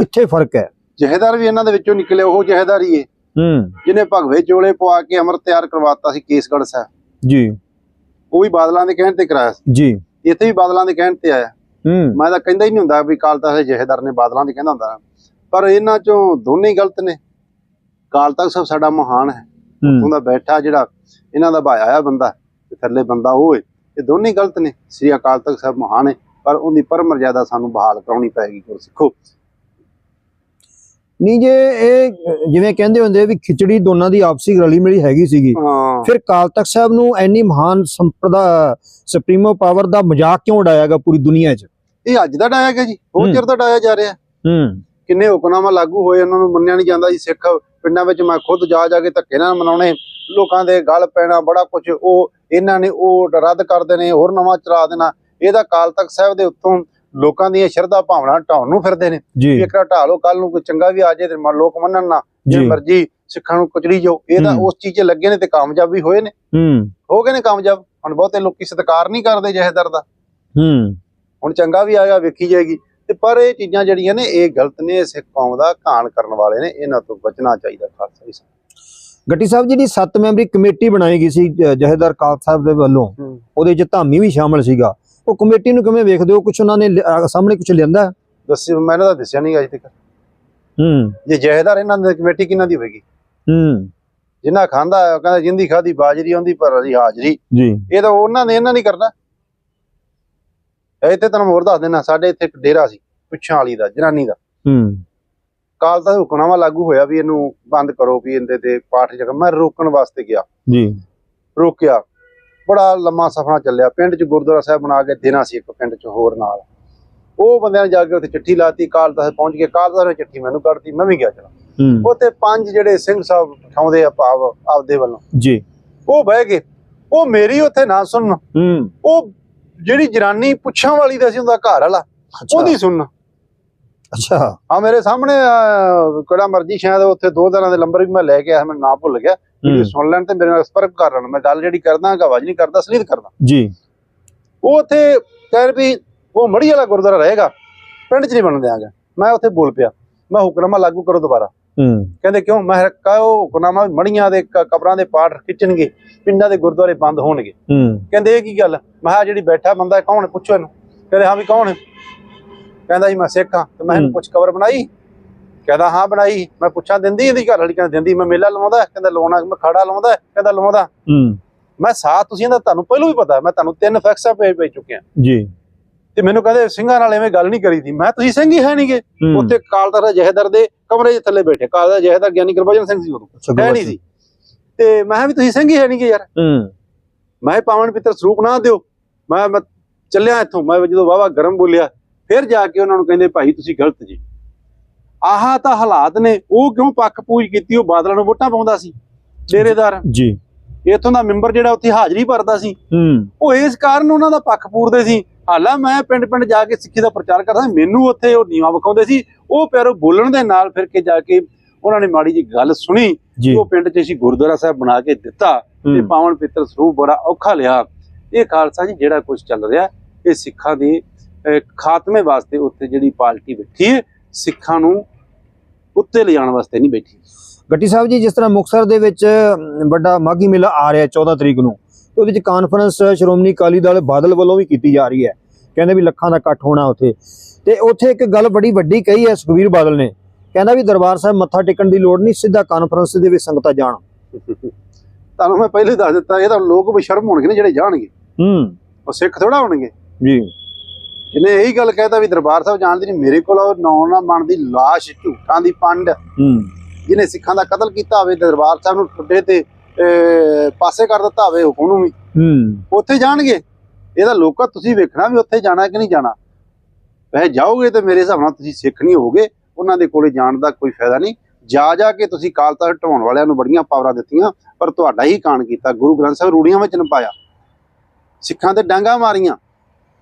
ਇੱਥੇ (laughs) ਫ਼ਰਕ ਹੈ? ਜਹੇਦਾਰ ਵੀ ਇਹਨਾਂ ਦੇ ਵਿੱਚੋਂ ਨਿਕਲੇ ਉਹ ਜਹੇਦਾਰ ਹੀ ਹੈ। ਹੂੰ ਜਿਹਨੇ ਭਗਵੇ ਚੋਲੇ ਪਵਾ ਕੇ ਅਮਰ ਤਿਆਰ ਕਰਵਾਤਾ ਸੀ ਕੇਸਗੜ੍ਹ ਸਾਹਿਬ। ਜੀ। ਉਹ ਵੀ ਬਾਦਲਾਂ ਦੇ ਕਹਿਣ ਤੇ ਕਰਾਇਆ ਸੀ। ਜੀ। ਇੱਥੇ ਵੀ ਬਾਦਲਾਂ ਦੇ ਕਹਿਣ ਤੇ ਆਇਆ। ਹੂੰ। ਮੈਂ ਤਾਂ ਕਹਿੰਦਾ ਹੀ ਨਹੀਂ ਹੁੰਦਾ ਵੀ ਕਾਲ ਤਖਤ ਜਹੇਦਾਰ ਨੇ ਬਾਦਲਾਂ ਦੀ ਕਹਿੰਦਾ ਹੁੰਦਾ। ਪਰ ਇਹਨਾਂ ਚੋਂ ਦੋਨੇ ਗਲਤ ਨੇ। ਕਾਲ ਤਖਤ ਸਾਹਿਬ ਸਾਡਾ ਮਹਾਨ ਹੈ। ਹੂੰ। ਉਹਦਾ ਬੈਠਾ ਜਿਹੜਾ ਇਹਨਾਂ ਦਾ ਭਾਇਆ ਆ ਬੰਦਾ ਤੇ ਥੱਲੇ ਬੰਦਾ ਉਹ ਹੈ ਇਹ ਦੋਨੇ ਗਲਤ ਨੇ। ਸ੍ਰੀ ਅਕਾਲ ਤਖਤ ਸਾਹਿਬ ਮਹਾਨ ਹੈ ਪਰ ਉਹਦੀ ਪਰਮ ਮਰਜ਼ਾਦਾ ਸਾਨੂੰ ਬਹਾਲ ਕਰਾਉਣੀ ਪੈਗੀ ਗੁਰਸਿੱਖੋ। ਨਹੀਂ ਜੇ ਇਹ ਜਿਵੇਂ ਕਹਿੰਦੇ ਹੁੰਦੇ ਵੀ ਖਿਚੜੀ ਦੋਨਾਂ ਦੀ ਆਪਸੀ ਰਲੀ ਮਿਲੀ ਹੈਗੀ ਸੀਗੀ ਫਿਰ ਕਾਲ ਤਖਤ ਸਾਹਿਬ ਨੂੰ ਐਨੀ ਮਹਾਨ ਸੰਪਰਦਾ ਸੁਪਰੀਮੋ ਪਾਵਰ ਦਾ ਮਜ਼ਾਕ ਕਿਉਂ ਉਡਾਇਆਗਾ ਪੂਰੀ ਦੁਨੀਆ 'ਚ? ਇਹ ਅੱਜ ਦਾ ਡਾਇਆ ਗਿਆ ਜੀ। ਬਹੁਤ ਚਿਰ ਦਾ ਡਾਇਆ ਜਾ ਰਿਹਾ। ਹੂੰ। ਕਿੰਨੇ ਹੁਕਮਨਾਮਾ ਲਾਗੂ ਹੋਏ ਉਹਨਾਂ ਨੂੰ ਮੰਨਿਆ ਨਹੀਂ ਜਾਂਦਾ ਜੀ ਸਿੱਖ ਪਿੰਡਾਂ ਵਿੱਚ। ਮੈਂ ਖੁਦ ਜਾ ਜਾ ਕੇ ਧੱਕੇ ਨਾਲ ਮਨਾਉਣੇ ਲੋਕਾਂ ਦੇ ਗਲ ਪੈਣਾ ਬੜਾ ਕੁਝ ਉਹ ਇਹਨਾਂ ਨੇ ਉਹ ਰੱਦ ਕਰ ਦੇਣੇ ਹੋਰ ਨਵਾਂ ਚਰਾ ਦੇਣਾ। ਇਹਦਾ ਕਾਲ ਤਖਤ ਸਾਹਿਬ ਦੇ ਉੱਤੋਂ ਲੋਕਾਂ ਦੀਆਂ ਸ਼ਰਧਾ ਭਾਵਨਾ ਢਾਉਣ ਨੂੰ ਫਿਰਦੇ ਨੇ। ਜੀ। ਵੀ ਇੱਕ ਢਾ ਲਓ ਕੱਲ ਨੂੰ ਕੋਈ ਚੰਗਾ ਵੀ ਆ ਜਾਏ ਤੇ ਲੋਕ ਮੰਨਣ ਨਾ। ਜੇ ਜੀ। ਮਰਜ਼ੀ ਸਿੱਖਾਂ ਨੂੰ ਕੁਚਲੀ ਜਾਓ। ਇਹ ਤਾਂ। ਉਸ ਚੀਜ਼ 'ਚ ਲੱਗੇ ਨੇ ਤੇ ਕਾਮਯਾਬ ਵੀ ਹੋਏ ਨੇ। ਹੂੰ। ਹੋ ਗਏ ਨੇ ਕਾਮਯਾਬ। ਹੁਣ ਬਹੁਤੇ ਲੋਕੀ ਸਤਿਕਾਰ ਨਹੀਂ ਕਰਦੇ ਜਹੇਦਰ ਦਾ। ਹੂੰ। ਹੁਣ ਚੰਗਾ ਵੀ ਆਇਆ ਵੇਖੀ ਜਾਏਗੀ। ਤੇ ਪਰ ਇਹ ਚੀਜ਼ਾਂ ਜਿਹੜੀਆਂ ਨੇ ਇਹ ਗਲਤ ਨੇ ਸਿੱਖ ਕੌਮ ਦਾ ਘਾਣ ਕਰਨ ਵਾਲੇ ਨੇ ਇਹਨਾਂ ਤੋਂ ਬਚਣਾ ਚਾਹੀਦਾ ਖਾਲਸਾ ਜੀ ਗੱਟੀ ਸਾਹਿਬ ਜਿਹੜੀ 7 ਮੈਂਬਰੀ ਕਮੇਟੀ ਬਣਾਈ ਗਈ ਸੀ ਜ- ਜਥੇਦਾਰ ਕਾਲ ਸਾਹਿਬ ਦੇ ਵੱਲੋਂ। ਉਹਦੇ 'ਚ ਧਾਮੀ ਵੀ ਸ਼ਾਮਲ ਸੀਗਾ। ਉਹ ਕਮੇਟੀ ਨੂੰ ਕਿਵੇਂ ਵੇਖਦੇ ਹੋ? ਕੁਝ ਉਹਨਾਂ ਨੇ ਸਾਹਮਣੇ ਕੁਝ ਲਿਆਂਦਾ? ਦੱਸਿਓ ਮੈਨੂੰ ਤਾਂ ਦੱਸਿਆ ਨਹੀਂ ਅਜੇ ਤੱਕ। ਹੂੰ। ਜੇ ਜਹੇਦਾਰ ਇਹਨਾਂ ਦੀ ਕਮੇਟੀ ਕਿਹਨਾਂ ਦੀ ਹੋਏਗੀ ਹੂੰ। ਜਿੰਨਾ ਖਾਂਦਾ ਕਹਿੰਦਾ ਜਿੰਦੀ ਖਾਦੀ ਬਾਜਰੀ ਆਉਂਦੀ ਪਰ ਹਾਜ਼ਰੀ। ਜੀ। ਇਹ ਤਾਂ ਉਹਨਾਂ ਨੇ ਇਹਨਾਂ ਨਹੀਂ ਕਰਨਾ। ਇਹ ਤੇ ਤੈਨੂੰ ਹੋਰ ਦੱਸ ਦੇਣਾ ਸਾਡੇ ਇੱਥੇ ਇੱਕ ਡੇਰਾ ਸੀ ਪਿੱਛਾਂ ਵਾਲੀ ਦਾ ਜਨਾਨੀ ਦਾ। ਹੂੰ। ਕਾਲ ਦਾ ਹੁਕਮਨਾਮਾ ਲਾਗੂ ਹੋਇਆ ਵੀ ਇਹਨੂੰ ਬੰਦ ਕਰੋ ਵੀ ਇਹਦੇ ਤੇ ਪਾਠ ਜਗ੍ਹਾ। ਮੈਂ ਰੋਕਣ ਵਾਸਤੇ ਗਿਆ। ਜੀ। ਰੋਕਿਆ। ਬੜਾ ਲੰਮਾ ਸਫ਼ਰ ਚੱਲਿਆ। ਪਿੰਡ 'ਚ ਗੁਰਦੁਆਰਾ ਸਾਹਿਬ ਬਣਾ ਕੇ ਦੇਣਾ ਸੀ ਇੱਕ ਪਿੰਡ 'ਚ ਹੋਰ ਨਾਲ। ਉਹ ਬੰਦਿਆਂ ਨੇ ਜਾ ਕੇ ਉੱਥੇ ਚਿੱਠੀ ਲਾਤੀ ਕਾਲ ਦਾ ਪਹੁੰਚ ਕੇ ਕਾਲ ਦਾ ਨੇ ਚਿੱਠੀ ਮੈਨੂੰ ਕੱਢਤੀ ਮੈਂ ਵੀ ਗਿਆ ਚਲਾ। ਉੱਥੇ ਪੰਜ ਜਿਹੜੇ ਸਿੰਘ ਸਾਹਿਬ ਠਾਉਂਦੇ ਆ ਭਾਵ ਆਪਦੇ ਵੱਲੋਂ। ਜੀ। ਉਹ ਬਹਿ ਗਏ। ਉਹ ਮੇਰੀ ਉੱਥੇ ਨਾ ਸੁਣਨ। ਹੂੰ। ਉਹ ਜਿਹੜੀ ਜਨਾਨੀ ਪੁੱਛਾਂ ਵਾਲੀ ਦਾ ਸੀ ਉਹਦਾ ਘਰ ਵਾਲਾ ਉਹਦੀ ਸੁਣਨ ਅੱਛਾ। ਆ ਮੇਰੇ ਸਾਹਮਣੇ ਕਿਹੜਾ ਮਰਜ਼ੀ ਸ਼ਾਇਦ ਉੱਥੇ ਦੋ ਦਿਨਾਂ ਦੇ ਨੰਬਰ ਵੀ ਮੈਂ ਲੈ ਕੇ ਆਇਆ ਮੈਨੂੰ ਨਾਂ ਭੁੱਲ ਗਿਆ। ਵੀ ਸੁਣ ਲੈਣ ਤੇ ਮੇਰੇ ਨਾਲ ਸੰਪਰਕ ਕਰ ਲੈਣ ਮੈਂ ਗੱਲ ਜਿਹੜੀ ਕਰਦਾ ਗਵਾਜ ਨਹੀਂ ਕਰਦਾ ਸਲੀਤ ਕਰਦਾ। ਜੀ। ਉਹ ਉੱਥੇ ਕਹਿ ਵੀ ਉਹ ਮੜੀ ਵਾਲਾ ਗੁਰਦੁਆਰਾ ਰਹੇਗਾ ਪਿੰਡ 'ਚ ਨਹੀਂ ਬਣ ਦਿਆਂਗਾ। ਮੈਂ ਉੱਥੇ ਬੋਲ ਪਿਆ ਮੈਂ ਹੁਕਮਨਾਮਾ ਲਾਗੂ ਕਰੋ ਦੁਬਾਰਾ। ਕਹਿੰਦੇ ਕਿਉਂ? ਮੈਂ ਕਿਹਾ ਉਹ ਹੁਕਮਨਾਮਾ ਵੀ ਮੜੀਆਂ ਦੇ ਕਬਰਾਂ ਦੇ ਪਾਠ ਖਿੱਚਣਗੇ ਪਿੰਡਾਂ ਦੇ ਗੁਰਦੁਆਰੇ ਬੰਦ ਹੋਣਗੇ। ਹੂੰ। ਕਹਿੰਦੇ ਇਹ ਕੀ ਗੱਲ? ਮੈਂ ਕਿਹਾ ਜਿਹੜੀ ਬੈਠਾ ਬੰਦਾ ਕੌਣ? ਪੁੱਛੋ ਇਹਨੂੰ। ਕਹਿੰਦੇ ਹਾਂ ਵੀ ਕੌਣ? ਹੈ ਕਹਿੰਦਾ ਜੀ ਮੈਂ ਸਿੱਖ ਹਾਂ ਤੇ ਮੈਂ ਇਹਨੂੰ। ਪੁੱਛ ਕਬਰ ਬਣਾਈ? ਕਹਿੰਦਾ ਹਾਂ ਬਣਾਈ। ਮੈਂ ਪੁੱਛਾਂ ਦਿੰਦੀ ਇਹਦੀ ਘਰ ਵਾਲੀ? ਕਹਿੰਦਾ ਦਿੰਦੀ। ਮੈਂ ਮੇਲਾ ਲਵਾਉਂਦਾ ਕਹਿੰਦਾ ਲਵਾਉਣਾ ਮੈਂ ਖੜਾ ਲਵਾਉਂਦਾ ਕਹਿੰਦਾ ਲਵਾਉਂਦਾ ਹੂੰ। ਮੈਂ ਸਾਥ ਤੁਸੀਂ ਇਹਦਾ ਤੁਹਾਨੂੰ ਪਹਿਲਾਂ ਵੀ ਪਤਾ ਮੈਂ ਤੁਹਾਨੂੰ ਤਿੰਨ ਫੈਕਸਾਂ ਭੇਜ ਭੇਜ ਚੁੱਕਿਆ। ਜੀ। ਤੇ ਮੈਨੂੰ ਕਹਿੰਦੇ ਸਿੰਘਾਂ ਨਾਲ ਐਵੇਂ ਗੱਲ ਨਹੀਂ ਕਰੀਦੀ ਮੈਂ ਤੁਸੀਂ ਸਿੰਘ ਹੀ ਹੈ ਨਹੀਂਗੇ ਉੱਥੇ ਕਾਲਦਰ ਦਾ ਜਹੇਦਰ ਦੇ ਕਮਰੇ ਦੇ ਥੱਲੇ ਬੈਠੇ। ਕਾਲਦਰ ਦਾ ਜਹੇਦਰ ਗਿਆਨੀ ਗੁਰਬਚਨ ਸਿੰਘ ਸੀ ਉਦੋਂ। ਹੈ ਨਹੀਂ ਸੀ। ਤੇ ਮੈਂ ਵੀ ਤੁਸੀਂ ਸਿੰਘ ਹੀ ਹੈ ਨਹੀਂਗੇ ਯਾਰ। ਹੂੰ। ਮੈਂ ਪਾਵਨ ਪਿੱਤਰ ਸਰੂਪ ਨਾ ਦਿਓ। ਮੈਂ ਮੈਂ ਚੱਲਿਆ ਇੱਥੋਂ। ਮੈਂ ਜਦੋਂ ਵਾਵਾ ਗਰਮ ਬੋਲਿਆ ਫਿਰ ਜਾ ਕੇ ਉਹਨਾਂ ਨੂੰ ਕਹਿੰਦੇ ਭਾਈ ਤੁਸੀਂ ਗਲਤ ਜੀ। ਆਹ ਤਾਂ ਹਾਲਾਤ ਨੇ। ਉਹ ਕਿਉਂ ਪੱਕ ਪੂਜ ਕੀਤੀ? ਉਹ ਬਾਦਲਾਂ ਨੂੰ ਵੋਟਾਂ ਪਾਉਂਦਾ ਸੀ। ਡੇਰੇਦਾਰ। ਜੀ। ਇੱਥੋਂ ਦਾ ਮੈਂਬਰ ਜਿਹੜਾ ਉੱਥੇ ਹਾਜ਼ਰੀ ਭਰਦਾ ਸੀ। ਹੂੰ। ਉਹ ਇਸ ਕਾਰਨ ਉਹਨਾਂ ਦਾ ਪੱਖ ਪੂਰਦੇ ਸੀ। ਹਾਲਾਂ ਮੈਂ ਪਿੰਡ ਪਿੰਡ ਜਾ ਕੇ ਸਿੱਖੀ ਦਾ ਪ੍ਰਚਾਰ ਕਰਦਾ ਮੈਨੂੰ ਉੱਥੇ ਉਹ ਨੀਵਾ ਵਿਖਾਉਂਦੇ ਸੀ ਉਹ ਪਿਆਰੋ ਬੋਲਣ ਦੇ ਨਾਲ ਫਿਰ ਕੇ ਜਾ ਕੇ ਉਹਨਾਂ ਨੇ ਮਾੜੀ ਜੀ ਗੱਲ ਸੁਣੀ ਉਹ ਪਿੰਡ 'ਚ ਅਸੀਂ ਗੁਰਦੁਆਰਾ ਸਾਹਿਬ ਬਣਾ ਕੇ ਦਿੱਤਾ ਤੇ ਪਾਵਨ ਪਿੱਤਰ ਸਰੂਪ ਬੜਾ ਔਖਾ ਲਿਆ। ਇਹ ਖਾਲਸਾ ਜੀ ਜਿਹੜਾ ਕੁਝ ਚੱਲ ਰਿਹਾ ਇਹ ਸਿੱਖਾਂ ਦੇ ਖਾਤਮੇ ਵਾਸਤੇ ਉੱਥੇ ਜਿਹੜੀ ਪਾਰਟੀ ਬੈਠੀ ਹੈ ਸਿੱਖਾਂ ਨੂੰ ਉੱਤੇ ਲਿਜਾਣ ਵਾਸਤੇ ਨਹੀਂ ਬੈਠੀ। ਗੱਟੀ ਸਾਹਿਬ ਜੀ ਜਿਸ ਤਰ੍ਹਾਂ ਮੁਕਤਸਰ ਦੇ ਵਿੱਚ ਵੱਡਾ ਮਾਘੀ ਮੇਲਾ ਆ ਰਿਹਾ ਹੈ 14 ਤਰੀਕ ਨੂੰ ਉਹਦੇ ਵਿੱਚ ਕਾਨਫਰੰਸ ਸ਼੍ਰੋਮਣੀ ਅਕਾਲੀ ਦਲ ਬਾਦਲ ਵੱਲੋਂ ਵੀ ਕੀਤੀ ਜਾ ਰਹੀ ਹੈ। ਕਹਿੰਦੇ ਵੀ ਲੱਖਾਂ ਦਾ ਇਕੱਠ ਹੋਣਾ ਉੱਥੇ। ਤੇ ਉੱਥੇ ਇੱਕ ਗੱਲ ਬੜੀ ਵੱਡੀ ਕਹੀ ਹੈ ਸੁਖਵੀਰ ਬਾਦਲ ਨੇ। ਕਹਿੰਦਾ ਵੀ ਦਰਬਾਰ ਸਾਹਿਬ ਮੱਥਾ ਟੇਕਣ ਦੀ ਲੋੜ ਨਹੀਂ ਸਿੱਧਾ ਕਾਨਫਰੰਸ ਦੇ ਵਿੱਚ ਸੰਗਤਾਂ ਜਾਣ। ਤੁਹਾਨੂੰ ਮੈਂ ਪਹਿਲੇ ਦੱਸ ਦਿੱਤਾ ਇਹ ਤਾਂ ਲੋਕ ਬਸ਼ਰਮ ਹੋਣਗੇ ਨੇ ਜਿਹੜੇ ਜਾਣਗੇ। ਹੂੰ। ਉਹ ਸਿੱਖ ਥੋੜਾ ਹੋਣਗੇ। ਜੀ। ਜਿਹਨੇ ਇਹੀ ਗੱਲ ਕਹਿਤਾ ਵੀ ਦਰਬਾਰ ਸਾਹਿਬ ਜਾਣ ਦੀ ਨਹੀਂ ਮੇਰੇ ਕੋਲ ਉਹ ਨੌ ਨਾ ਮਨ ਦੀ ਲਾਸ਼ ਝੂਠਾਂ ਦੀ ਪੰਡ। ਹੂੰ। ਜਿਹਨੇ ਸਿੱਖਾਂ ਦਾ ਕਤਲ ਕੀਤਾ ਹੋਵੇ ਦਰਬਾਰ ਸਾਹਿਬ ਨੂੰ ਟੁੱਟੇ ਤੇ ਪਾਸੇ ਕਰ ਦਿੱਤਾ ਹੋਵੇ ਉਹਨੂੰ ਵੀ। ਹੂੰ। ਉੱਥੇ ਜਾਣਗੇ। ਇਹਦਾ ਲੋਕਾਂ ਤੁਸੀਂ ਵੇਖਣਾ ਵੀ ਉੱਥੇ ਜਾਣਾ ਕਿ ਨਹੀਂ ਜਾਣਾ। ਵੈਸੇ ਜਾਓਗੇ ਤੇ ਮੇਰੇ ਹਿਸਾਬ ਨਾਲ ਤੁਸੀਂ ਸਿੱਖ ਨਹੀਂ ਹੋਗੇ ਉਹਨਾਂ ਦੇ ਕੋਲੇ ਜਾਣ ਦਾ ਕੋਈ ਫਾਇਦਾ ਨਹੀਂ। ਜਾ ਜਾ ਕੇ ਤੁਸੀਂ ਕਾਲਤਾ ਢਾਉਣ ਵਾਲਿਆਂ ਨੂੰ ਬੜੀਆਂ ਪਾਵਰਾਂ ਦਿੱਤੀਆਂ ਪਰ ਤੁਹਾਡਾ ਹੀ ਕਾਣ ਕੀਤਾ ਗੁਰੂ ਗ੍ਰੰਥ ਸਾਹਿਬ ਰੂੜੀਆਂ ਵਿੱਚ ਨਾ ਪਾਇਆ ਸਿੱਖਾਂ ਤੇ ਡਾਂਗਾ ਮਾਰੀਆਂ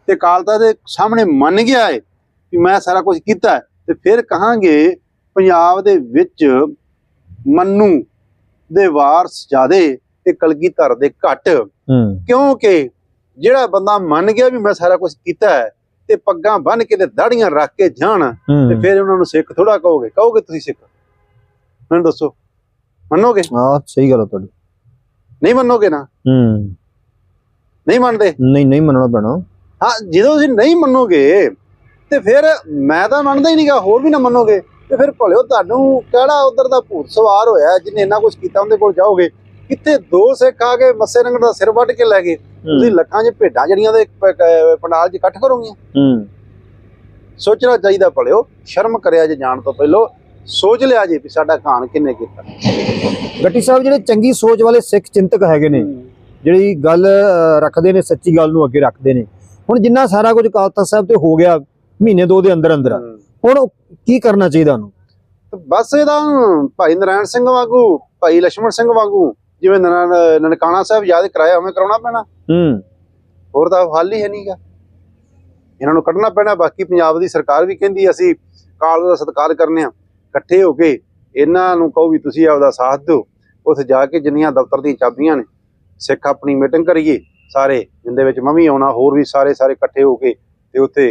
ਤੇ ਕਾਲਤਾ ਦੇ ਸਾਹਮਣੇ ਮੰਨ ਗਿਆ ਏ ਕਿ ਮੈਂ ਸਾਰਾ ਕੁਝ ਕੀਤਾ ਹੈ, ਤੇ ਫਿਰ ਕਹਾਂਗੇ ਪੰਜਾਬ ਦੇ ਵਿੱਚ ਮੰਨੂ ਦੇ ਵਾਰਸ ਜ਼ਿਆਦੇ ਤੇ ਕਲਗੀਧਰ ਦੇ ਘੱਟ। ਕਿਉਂਕਿ ਜਿਹੜਾ ਬੰਦਾ ਮੰਨ ਗਿਆ ਵੀ ਮੈਂ ਸਾਰਾ ਕੁਝ ਕੀਤਾ ਹੈ ਤੇ ਪੱਗਾਂ ਬੰਨ ਕੇ ਤੇ ਦਾੜੀਆਂ ਰੱਖ ਕੇ ਜਾਣ ਤੇ ਫਿਰ ਉਹਨਾਂ ਨੂੰ ਸਿੱਖ ਥੋੜਾ ਕਹੋਗੇ? ਕਹੋਗੇ ਤੁਸੀਂ ਸਿੱਖ? ਮੈਨੂੰ ਦੱਸੋ। ਮੰਨੋਗੇ? ਹਾਂ ਸਹੀ ਗੱਲ ਹੈ ਤੁਹਾਡੀ। ਨਹੀਂ ਮੰਨੋਗੇ ਨਾ? ਹੂੰ। ਨਹੀਂ ਮੰਨਦੇ? ਨਹੀਂ ਨਹੀਂ ਮੰਨਣਾ ਪੈਣਾ। ਹਾਂ ਜਦੋਂ ਤੁਸੀਂ ਨਹੀਂ ਮੰਨੋਗੇ ਤੇ ਫਿਰ ਮੈਂ ਤਾਂ ਮੰਨਦਾ ਹੀ ਨਹੀਂਗਾ ਹੋਰ ਵੀ ਨਾ ਮੰਨੋਗੇ। ਤੇ ਫਿਰ ਭਲਿਓ ਤੁਹਾਨੂੰ ਕਿਹੜਾ ਉਧਰ ਦਾ ਭੂਤ ਸਵਾਰ ਹੋਇਆ ਜਿਹਨੇ ਇੰਨਾ ਕੁਝ ਕੀਤਾ ਉਹਦੇ ਕੋਲ ਜਾਓਗੇ? ਕਿੱਥੇ ਦੋ ਸਿੱਖ ਆ ਕੇ ਮੱਸੇ ਰੰਗ ਦਾ ਸਿਰ ਵੱਢ ਕੇ ਲੈ ਗਏ? ਤੁਸੀਂ ਲੱਖਾਂ 'ਚ ਭੇਡਾਂ ਜਿਹੜੀਆਂ ਦੇ ਪੰਡਾਲ 'ਚ ਇਕੱਠ ਕਰੋਗੇ ਹੂੰ। ਸੋਚਣਾ ਚਾਹੀਦਾ ਭਲਿਓ ਸ਼ਰਮ ਕਰਿਆ ਜੇ ਜਾਣ ਤੋਂ ਪਹਿਲਾਂ ਸੋਚ ਲਿਆ ਜੀ ਵੀ ਸਾਡਾ ਕਾਨ ਕਿੰਨੇ ਕੀਤਾ। ਗੱਟੀ ਸਾਹਿਬ ਜਿਹੜੇ ਚੰਗੀ ਸੋਚ ਵਾਲੇ ਸਿੱਖ ਚਿੰਤਕ ਹੈਗੇ ਨੇ ਜਿਹੜੀ ਗੱਲ ਰੱਖਦੇ ਨੇ ਸੱਚੀ ਗੱਲ ਨੂੰ ਅੱਗੇ ਰੱਖਦੇ ਨੇ। ਹੁਣ ਜਿੰਨਾ ਸਾਰਾ ਕੁਝ ਕਾਲ ਤਖਤ ਸਾਹਿਬ ਤੇ ਹੋ ਗਿਆ ਮਹੀਨੇ ਦੋ ਦੇ ਅੰਦਰ ਅੰਦਰ ਹੁਣ ਕੀ ਕਰਨਾ ਚਾਹੀਦਾ ਉਹਨੂੰ? ਬਸ ਇਹਦਾ ਭਾਈ ਨਰਾਇਣ ਸਿੰਘ ਵਾਂਗੂ ਭਾਈ ਲక్ష్మణ ਸਿੰਘ ਵਾਂਗੂ ਜਿਵੇਂ ਨਨਕਾਣਾ ਸਾਹਿਬ ਯਾਦ ਕਰਾਇਆ ਉਵੇਂ ਕਰਾਉਣਾ ਪੈਣਾ। ਹੂੰ। ਹੋਰ ਤਾਂ ਹੱਲ ਹੀ ਹੈ ਨਹੀਂਗਾ ਇਹਨਾਂ ਨੂੰ ਕੱਢਣਾ ਪੈਣਾ ਬਾਕੀ ਪੰਜਾਬ ਦੀ ਸਰਕਾਰ ਵੀ ਕਹਿੰਦੀ ਅਸੀਂ ਕਾਲ ਦਾ ਸਤਿਕਾਰ ਕਰਨੇ ਆ। ਇਕੱਠੇ ਹੋ ਕੇ ਇਹਨਾਂ ਨੂੰ ਕਹੋ ਵੀ ਤੁਸੀਂ ਆਪਦਾ ਸਾਥ ਦਿਓ। ਉੱਥੇ ਜਾ ਕੇ ਜਿੰਨੀਆਂ ਦਫ਼ਤਰ ਦੀਆਂ ਚਾਬੀਆਂ ਨੇ ਸਿੱਖ ਆਪਣੀ ਮੀਟਿੰਗ ਕਰੀਏ ਸਾਰੇ ਜਿੰਦੇ ਵਿੱਚ ਮੈਂ ਵੀ ਆਉਣਾ ਹੋਰ ਵੀ ਸਾਰੇ ਸਾਰੇ ਇਕੱਠੇ ਹੋ ਕੇ ਤੇ ਉੱਥੇ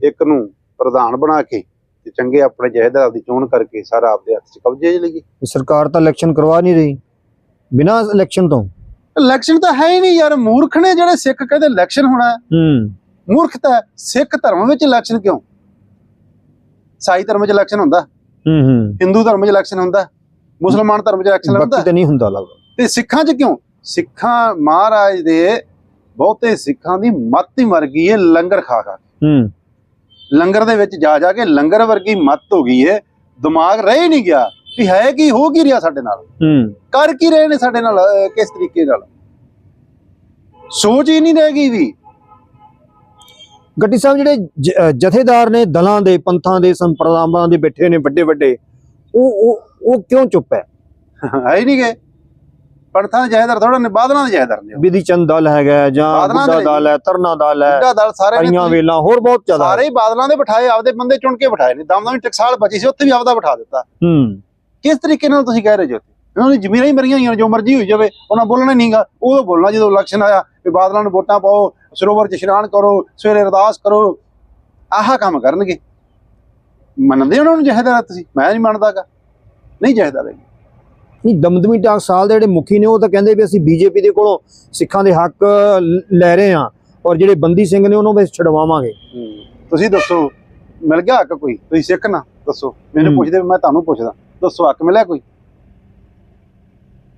ਇੱਕ ਨੂੰ ਪ੍ਰਧਾਨ ਬਣਾ ਕੇ ਤੇ ਚੰਗੇ ਆਪਣੇ ਜਹੇਦਾਰ ਦੀ ਚੋਣ ਕਰਕੇ ਸਾਰਾ ਆਪਦੇ ਹੱਥ 'ਚ ਕਬਜ਼ੇ 'ਚ ਲਈਏ। ਸਰਕਾਰ ਤਾਂ ਇਲੈਕਸ਼ਨ ਕਰਵਾ ਨਹੀਂ ਰਹੀ। ਬਿਨਾਂ ਇਲੈਕਸ਼ਨ ਤੋਂ? ਇਲੈਕਸ਼ਨ ਤਾਂ ਹੈ ਹੀ ਨਹੀਂ ਯਾਰ ਮੂਰਖ ਨੇ ਜਿਹੜੇ ਸਿੱਖ ਕਹਿੰਦੇ ਇਲੈਕਸ਼ਨ ਹੋਣਾ ਹੈ। ਮੂਰਖਤਾ। ਸਿੱਖ ਧਰਮ ਵਿੱਚ ਇਲੈਕਸ਼ਨ ਕਿਉਂ? ਸਾਈ ਧਰਮ ਵਿੱਚ ਇਲੈਕਸ਼ਨ ਹੁੰਦਾ। ਹੂੰ ਹੂੰ। ਹਿੰਦੂ ਧਰਮ ਵਿੱਚ ਇਲੈਕਸ਼ਨ ਹੁੰਦਾ। ਮੁਸਲਮਾਨ ਧਰਮ ਵਿੱਚ ਇਲੈਕਸ਼ਨ ਹੁੰਦਾ। ਬਾਕੀ ਤਾਂ ਨਹੀਂ ਹੁੰਦਾ ਲੱਗਦਾ। ਤੇ ਸਿੱਖਾਂ 'ਚ ਕਿਉਂ? ਸਿੱਖਾਂ ਮਹਾਰਾਜ ਦੇ ਬਹੁਤੇ ਸਿੱਖਾਂ ਦੀ ਮੱਤ ਹੀ ਮਰ ਗਈ ਹੈ ਲੰਗਰ ਖਾ ਖਾ। ਹੂੰ। ਲੰਗਰ ਦੇ ਵਿੱਚ ਜਾ ਜਾ ਕੇ ਲੰਗਰ ਵਰਗੀ ਮੱਤ ਹੋ ਗਈ ਹੈ ਦਿਮਾਗ ਰਹਿ ਨਹੀਂ ਗਿਆ। ਵੀ ਹੈ ਕੀ ਹੋ ਕੀ ਰਿਹਾ ਸਾਡੇ ਨਾਲ? ਹੂੰ। ਕਰ ਕੀ ਰਹੇ ਨੇ ਸਾਡੇ ਨਾਲ ਕਿਸ ਤਰੀਕੇ ਨਾਲ? ਸੋਚ ਹੀ ਨਹੀਂ ਰਹਿ ਗਈ ਵੀ। ਗੱਟੀ ਸਾਹਿਬ ਜਿਹੜੇ ਜਥੇਦਾਰ ਨੇ ਦਲਾਂ ਦੇ ਪੰਥਾਂ ਦੇ ਸੰਪਰਦਾਵਾਂ ਦੇ ਬੈਠੇ ਨੇ ਵੱਡੇ ਵੱਡੇ ਉਹ ਉਹ ਉਹ ਕਿਉਂ ਚੁੱਪ ਹੈ? ਹੈ ਨਹੀਂ ਗਏ। ਪੰਥਾਂ ਦੇ ਜਹੇਦਾਰ ਥੋੜਾ ਨੇ ਬਾਦਲਾਂ ਦੇ ਜਹੇਦਾਰ ਨੇ। ਵਿਧੀ ਚੰਦ ਦਲ ਹੈਗਾ ਜਾਂ ਬੁੱਢਾ ਦਲ ਹੈ ਤਰਨਾ ਦਲ ਹੈ ਬੁੱਢਾ ਦਲ ਸਾਰੇ ਤੁਸੀਂ- ਵੇਲਾਂ ਹੋਰ ਬਹੁਤ ਜ਼ਿਆਦਾ ਸਾਰੇ ਹੀ ਬਾਦਲਾਂ ਦੇ ਬਿਠਾਏ ਆਪਦੇ ਬੰਦੇ ਚੁਣ ਕੇ ਬਿਠਾਏ ਨੇ। ਦਮਦਮੀ ਟਕਸਾਲ ਬਚੀ ਸੀ ਉੱਥੇ ਵੀ ਆਪਦਾ ਬਿਠਾ ਦਿੱਤਾ। ਹੂੰ। ਕਿਸ ਤਰੀਕੇ ਨਾਲ ਤੁਸੀਂ ਕਹਿ ਰਹੇ ਜੋ ਇਹਨਾਂ ਦੀ ਜ਼ਮੀਰਾਂ ਹੀ ਮਰੀਆਂ ਹੋਈਆਂ ਜੋ ਮਰਜ਼ੀ ਹੋਈ ਜਾਵੇ ਉਹਨਾਂ ਬੋਲਣਾ ਨਹੀਂਗਾ। ਉਦੋਂ ਬੋਲਣਾ ਜਦੋਂ ਇਲੈਕਸ਼ਨ ਆਇਆ ਵੀ ਬਾਦਲਾਂ ਨੂੰ ਵੋਟਾਂ ਪਾਓ ਸਰੋਵਰ 'ਚ ਇਸ਼ਨਾਨ ਕਰੋ ਸਵੇਰੇ ਅਰਦਾਸ ਕਰੋ ਆਹ ਕੰਮ ਕਰਨਗੇ। ਮੰਨਦੇ ਉਹਨਾਂ ਨੂੰ ਜਹੇਦਾਰ ਤੁਸੀਂ? ਮੈਂ ਨਹੀਂ ਮੰਨਦਾਗਾ। ਨਹੀਂ ਜਹੇਦਾਰ ਹੈਗੇ। ਨਹੀਂ ਦਮਦਮੀ ਟਕਸਾਲ ਦੇ ਜਿਹੜੇ ਮੁਖੀ ਨੇ ਉਹ ਤਾਂ ਕਹਿੰਦੇ ਵੀ ਅਸੀਂ ਬੀਜੇਪੀ ਦੇ ਕੋਲੋਂ ਸਿੱਖਾਂ ਦੇ ਹੱਕ ਲ- ਰਹੇ ਹਾਂ ਔਰ ਜਿਹੜੇ ਬੰਦੀ ਸਿੰਘ ਨੇ ਉਹਨੂੰ ਵੀ ਛਡਵਾਵਾਂਗੇ। ਤੁਸੀਂ ਦੱਸੋ ਮਿਲ ਗਿਆ ਹੱਕ ਕੋਈ? ਤੁਸੀਂ ਸਿੱਖ ਨਾ ਦੱਸੋ। ਮੈਨੂੰ ਹੂੰ। ਪੁੱਛਦੇ ਮੈਂ ਤੁਹਾਨੂੰ ਪੁੱਛਦਾ। ਦੱਸੋ ਹੱਕ ਮਿਲਿਆ ਕੋਈ?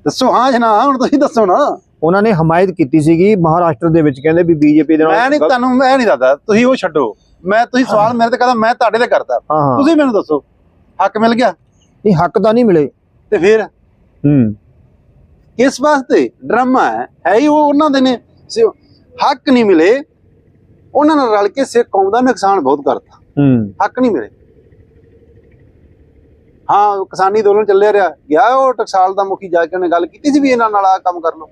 ਦੱਸੋ ਹਾਂ ਜਾਂ ਨਾ ਹੁਣ ਤੁਸੀਂ ਦੱਸੋ ਨਾ। ਉਹਨਾਂ ਨੇ ਹਮਾਇਤ ਕੀਤੀ ਸੀਗੀ ਮਹਾਰਾਸ਼ਟਰ ਦੇ ਵਿੱਚ ਕਹਿੰਦੇ ਵੀ ਬੀਜੇਪੀ ਦੇ ਨਾਲ ਮੈਂ ਨਹੀਂ ਤੁਹਾਨੂੰ ਮੈਂ ਨਹੀਂ ਦੱਸਦਾ ਤੁਸੀਂ ਉਹ ਛੱਡੋ। ਮੈਂ ਤੁਸੀਂ ਸਵਾਲ ਮੇਰੇ ਤੇ ਕਰਦਾ ਮੈਂ ਤੁਹਾਡੇ ਤੇ ਕਰਦਾ। ਤੁਸੀਂ ਮੈਨੂੰ ਦੱਸੋ ਹੱਕ ਮਿਲ ਗਿਆ? ਨਹੀਂ ਹੱਕ ਤਾਂ ਨਹੀਂ ਮਿਲੇ। ਤੇ ਫਿਰ? ਹੂੰ। ਕਿਸ ਵਾਸਤੇ? ਡਰਾਮਾ ਹੈ ਹੈ ਹੀ ਉਹ ਉਹਨਾਂ ਦੇ ਨੇ। ਹੱਕ ਨਹੀਂ ਮਿਲੇ। ਉਹਨਾਂ ਨਾਲ ਰਲ ਕੇ ਸਿੱਖ ਕੌਮ ਦਾ ਨੁਕਸਾਨ ਬਹੁਤ ਕਰਤਾ। ਹੂੰ। ਹੱਕ ਨਹੀਂ ਮਿਲੇ। ਹਾਂ ਕਿਸਾਨੀ ਅੰਦੋਲਨ ਚੱਲਿਆ ਰਿਹਾ। ਗਿਆ ਉਹ ਟਕਸਾਲ ਦਾ ਮੁਖੀ ਜਾ ਕੇ ਉਹਨੇ ਗੱਲ ਕੀਤੀ ਸੀ ਵੀ ਇਹਨਾਂ ਨਾਲ ਆ ਕੰਮ ਕਰ ਲਓ।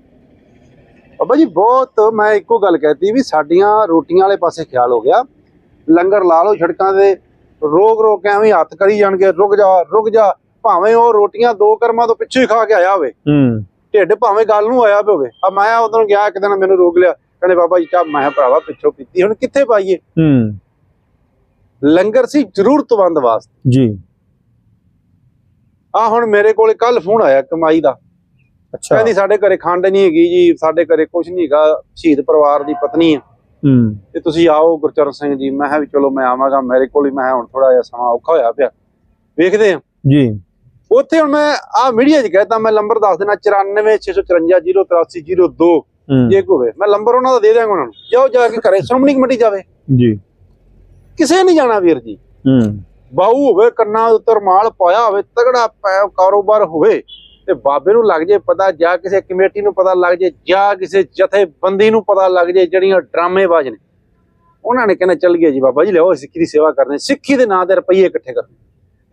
ਬਾਬਾ ਜੀ ਬਹੁਤ ਮੈਂ ਇੱਕੋ ਗੱਲ ਕਹਿਤੀ ਵੀ ਸਾਡੀਆਂ ਰੋਟੀਆਂ ਵਾਲੇ ਪਾਸੇ ਖਿਆਲ ਹੋ ਗਿਆ। ਲੰਗਰ ਲਾ ਲਓ ਸੜਕਾਂ ਦੇ ਰੋਕ ਰੋਕ ਕੇ ਐਵੇਂ ਹੱਥ ਕਰੀ ਜਾਣਗੇ ਰੁਕ ਜਾ ਰੁਕ ਜਾ। ਭਾਵੇਂ ਉਹ ਰੋਟੀਆਂ ਦੋ ਕਰਮਾਂ ਤੋਂ ਪਿੱਛੇ ਹੀ ਖਾ ਕੇ ਆਇਆ ਹੋਵੇ। ਹੂੰ। ਢਿੱਡ ਭਾਵੇਂ ਗੱਲ ਨੂੰ ਆਇਆ ਹੋਵੇ। ਆ ਮੈਂ ਉਦੋਂ ਗਿਆ ਇੱਕ ਦਿਨ ਮੈਨੂੰ ਰੋਕ ਲਿਆ। ਕਹਿੰਦੇ ਬਾਬਾ ਜੀ ਚਾਹ ਮੈਂ ਭਰਾਵਾ ਪਿੱਛੋਂ ਪੀਤੀ ਹੁਣ ਕਿੱਥੇ ਪਾਈਏ? ਹੂੰ। ਲੰਗਰ ਸੀ ਜ਼ਰੂਰਤਮੰਦ ਵਾਸਤੇ। ਜੀ। ਆ ਹੁਣ ਮੇਰੇ ਕੋਲੇ ਕੱਲ ਫੋਨ ਆਇਆ ਕਮਾਈ ਦਾ। ਅੱਛਾ। ਕਹਿੰਦੀ ਸਾਡੇ ਘਰੇ ਖੰਡ ਨਹੀਂ ਹੈਗੀ ਜੀ ਸਾਡੇ ਘਰੇ ਕੁਝ ਨਹੀਂ ਹੈਗਾ ਸ਼ਹੀਦ ਪਰਿਵਾਰ ਦੀ ਪਤਨੀ ਹੈ ਹੂੰ। ਤੇ ਤੁਸੀਂ ਆਓ ਗੁਰਚਰਨ ਸਿੰਘ ਜੀ ਮੈਂ ਕਿਹਾ ਵੀ ਚਲੋ ਮੈਂ ਆਵਾਂਗਾ ਮੇਰੇ ਕੋਲ ਹੀ ਮੈਂ ਹੁਣ ਥੋੜਾ ਜਿਹਾ ਸਮਾਂ ਔਖਾ ਹੋਇਆ ਪਿਆ। ਵੇਖਦੇ ਆ ਜੀ। ਉੱਥੇ ਹੁਣ ਮੈਂ ਆ ਮੀਡੀਆ 'ਚ ਕਹਿਤਾ ਮੈਂ ਨੰਬਰ ਦੱਸ ਦੇਣਾ 9464508302 ਹੂੰ। ਜੇ ਕੋਈ ਹੋਵੇ ਮੈਂ ਨੰਬਰ ਉਹਨਾਂ ਦਾ ਦੇ ਦਿਆਂਗਾ ਉਹਨਾਂ ਨੂੰ। ਜਾਓ ਜਾ ਕੇ ਘਰੇ ਸ਼੍ਰੋਮਣੀ ਕਮੇਟੀ ਜਾਵੇ। ਜੀ। ਕਿਸੇ ਨਹੀਂ ਜਾਣਾ ਵੀਰ ਜੀ। ਹੂੰ। ਬਾਹੂ ਹੋਵੇ, ਕੰਨਾਂ ਉੱਤੇ ਰਮਾਲ ਪਾਇਆ ਹੋਵੇ, ਤਗੜਾ ਕਾਰੋਬਾਰ ਹੋਵੇ, ਤੇ ਬਾਬੇ ਨੂੰ ਲੱਗ ਜੇ ਪਤਾ, ਜਾਂ ਕਿਸੇ ਕਮੇਟੀ ਨੂੰ ਪਤਾ ਲੱਗ ਜੇ, ਜਾਂ ਕਿਸੇ ਜਥੇਬੰਦੀ ਨੂੰ ਪਤਾ ਲੱਗ ਜੇ, ਜਿਹੜੀਆਂ ਡਰਾਮੇਬਾਜ਼ ਨੇ। ਉਹਨਾਂ ਨੇ ਕਹਿੰਦੇ, ਚੱਲ ਗਏ ਜੀ ਬਾਬਾ ਜੀ, ਲਿਆਓ, ਸਿੱਖੀ ਦੀ ਸੇਵਾ ਕਰਨੀ ਸਿੱਖੀ ਦੇ ਨਾਂ ਤੇ ਰੁਪਈਏ ਇਕੱਠੇ ਕਰਨੇ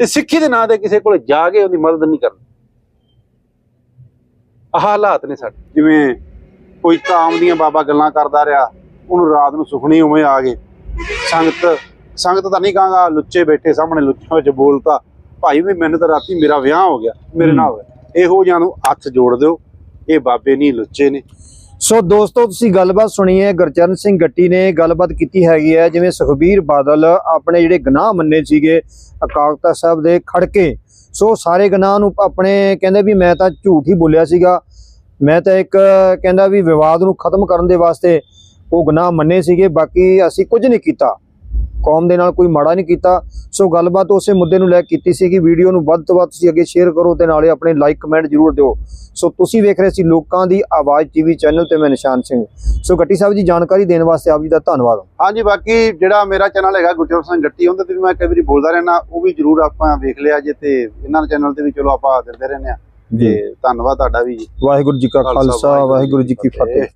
ਤੇ ਸਿੱਖੀ ਦੇ ਨਾਂ ਤੇ ਕਿਸੇ ਕੋਲ ਜਾ ਕੇ ਉਹਦੀ ਮਦਦ ਨਹੀਂ ਕਰਨੀ। ਆਹ ਹਾਲਾਤ ਨੇ ਸਾਡੇ। ਜਿਵੇਂ ਕੋਈ ਕਾਮ ਦੀਆਂ ਬਾਬਾ ਗੱਲਾਂ ਕਰਦਾ ਰਿਹਾ, ਉਹਨੂੰ ਰਾਤ ਨੂੰ ਸੁਖਣੀ ਉਵੇਂ ਆ ਗਏ ਸੰਗਤ ਸੰਗਤ ਤਾਂ ਨਹੀਂ ਕਹਾਂਗਾ ਲੁੱਚੇ ਬੈਠੇ ਸਾਹਮਣੇ ਲੁੱਚਾਂ ਵਿੱਚ ਬੋਲਤਾ। ਭਾਈ ਵੀ ਮੈਨੂੰ ਤਾਂ ਰਾਤੀ ਮੇਰਾ ਵਿਆਹ ਹੋ ਗਿਆ ਮੇਰੇ ਨਾਲ। ਇਹੋ ਜਿਹਾਂ ਨੂੰ ਹੱਥ ਜੋੜ ਦਿਓ ਇਹ ਬਾਬੇ ਨਹੀਂ ਲੁੱਚੇ ਨੇ। ਸੋ ਦੋਸਤੋ ਤੁਸੀਂ ਗੱਲਬਾਤ ਸੁਣੀ ਹੈ ਗੁਰਚਰਨ ਸਿੰਘ ਗੱਟੀ ਨੇ ਗੱਲਬਾਤ ਕੀਤੀ ਹੈਗੀ ਹੈ ਜਿਵੇਂ ਸੁਖਬੀਰ ਬਾਦਲ ਆਪਣੇ ਜਿਹੜੇ ਗੁਨਾਹ ਮੰਨੇ ਸੀਗੇ ਅਕਾਲ ਤਖਤ ਸਾਹਿਬ ਦੇ ਖੜਕੇ। ਸੋ ਸਾਰੇ ਗੁਨਾਹ ਨੂੰ ਆਪਣੇ ਕਹਿੰਦੇ ਵੀ ਮੈਂ ਤਾਂ ਝੂਠ ਹੀ ਬੋਲਿਆ ਸੀਗਾ। ਮੈਂ ਤਾਂ ਇੱਕ ਕਹਿੰਦਾ ਵੀ ਵਿਵਾਦ ਨੂੰ ਖਤਮ ਕਰਨ ਦੇ ਵਾਸਤੇ ਉਹ ਗੁਨਾਹ ਮੰਨੇ ਸੀਗੇ ਬਾਕੀ ਅਸੀਂ ਕੁਝ ਨਹੀਂ ਕੀਤਾ। ਕੌਮ ਦੇ ਨਾਲ ਕੋਈ ਮਾੜਾ ਨਹੀਂ ਕੀਤਾ। ਸੋ ਗੱਲਬਾਤ ਉਸੇ ਮੁੱਦੇ ਨੂੰ ਲੈ ਕੇ ਕੀਤੀ ਸੀ ਕਿ ਵੀਡੀਓ ਨੂੰ ਵੱਧ ਤੋਂ ਵੱਧ ਤੁਸੀਂ ਅੱਗੇ ਸ਼ੇਅਰ ਕਰੋ ਤੇ ਨਾਲੇ ਆਪਣੇ ਲਾਈਕ ਕਮੈਂਟ ਜ਼ਰੂਰ ਦਿਓ। ਸੋ ਤੁਸੀਂ ਵੇਖ ਰਹੇ ਸੀ ਲੋਕਾਂ ਦੀ ਆਵਾਜ਼ ਟੀਵੀ ਚੈਨਲ ਤੇ ਮੈਂ ਨਿਸ਼ਾਨ ਸਿੰਘ। ਸੋ ਗੱਟੀ ਸਾਹਿਬ ਜੀ ਜਾਣਕਾਰੀ ਦੇਣ ਵਾਸਤੇ ਆਪ ਜੀ ਦਾ ਧੰਨਵਾਦ। ਹਾਂਜੀ ਬਾਕੀ ਜਿਹੜਾ ਮੇਰਾ ਚੈਨਲ ਹੈਗਾ ਗੁਰਚਰਨ ਸਿੰਘ ਗੱਟੀ ਉਹਦੇ ਤੇ ਵੀ ਮੈਂ ਕਈ ਵਾਰੀ ਬੋਲਦਾ ਰਹਿਣਾ ਉਹ ਵੀ ਜਰੂਰ ਆਪਾਂ ਵੇਖ ਲਿਆ ਜੇ ਤੇ ਇਹਨਾਂ ਚੈਨਲ ਤੇ ਵੀ ਚਲੋ ਆਪਾਂ ਦਿੰਦੇ ਰਹਿੰਦੇ ਆ ਤੇ ਧੰਨਵਾਦ ਤੁਹਾਡਾ ਵੀ ਜੀ। ਵਾਹਿਗੁਰੂ ਜੀ ਕਾ ਖਾਲਸਾ ਵਾਹਿਗੁਰੂ ਜੀ ਕੀ ਫਤਿਹ।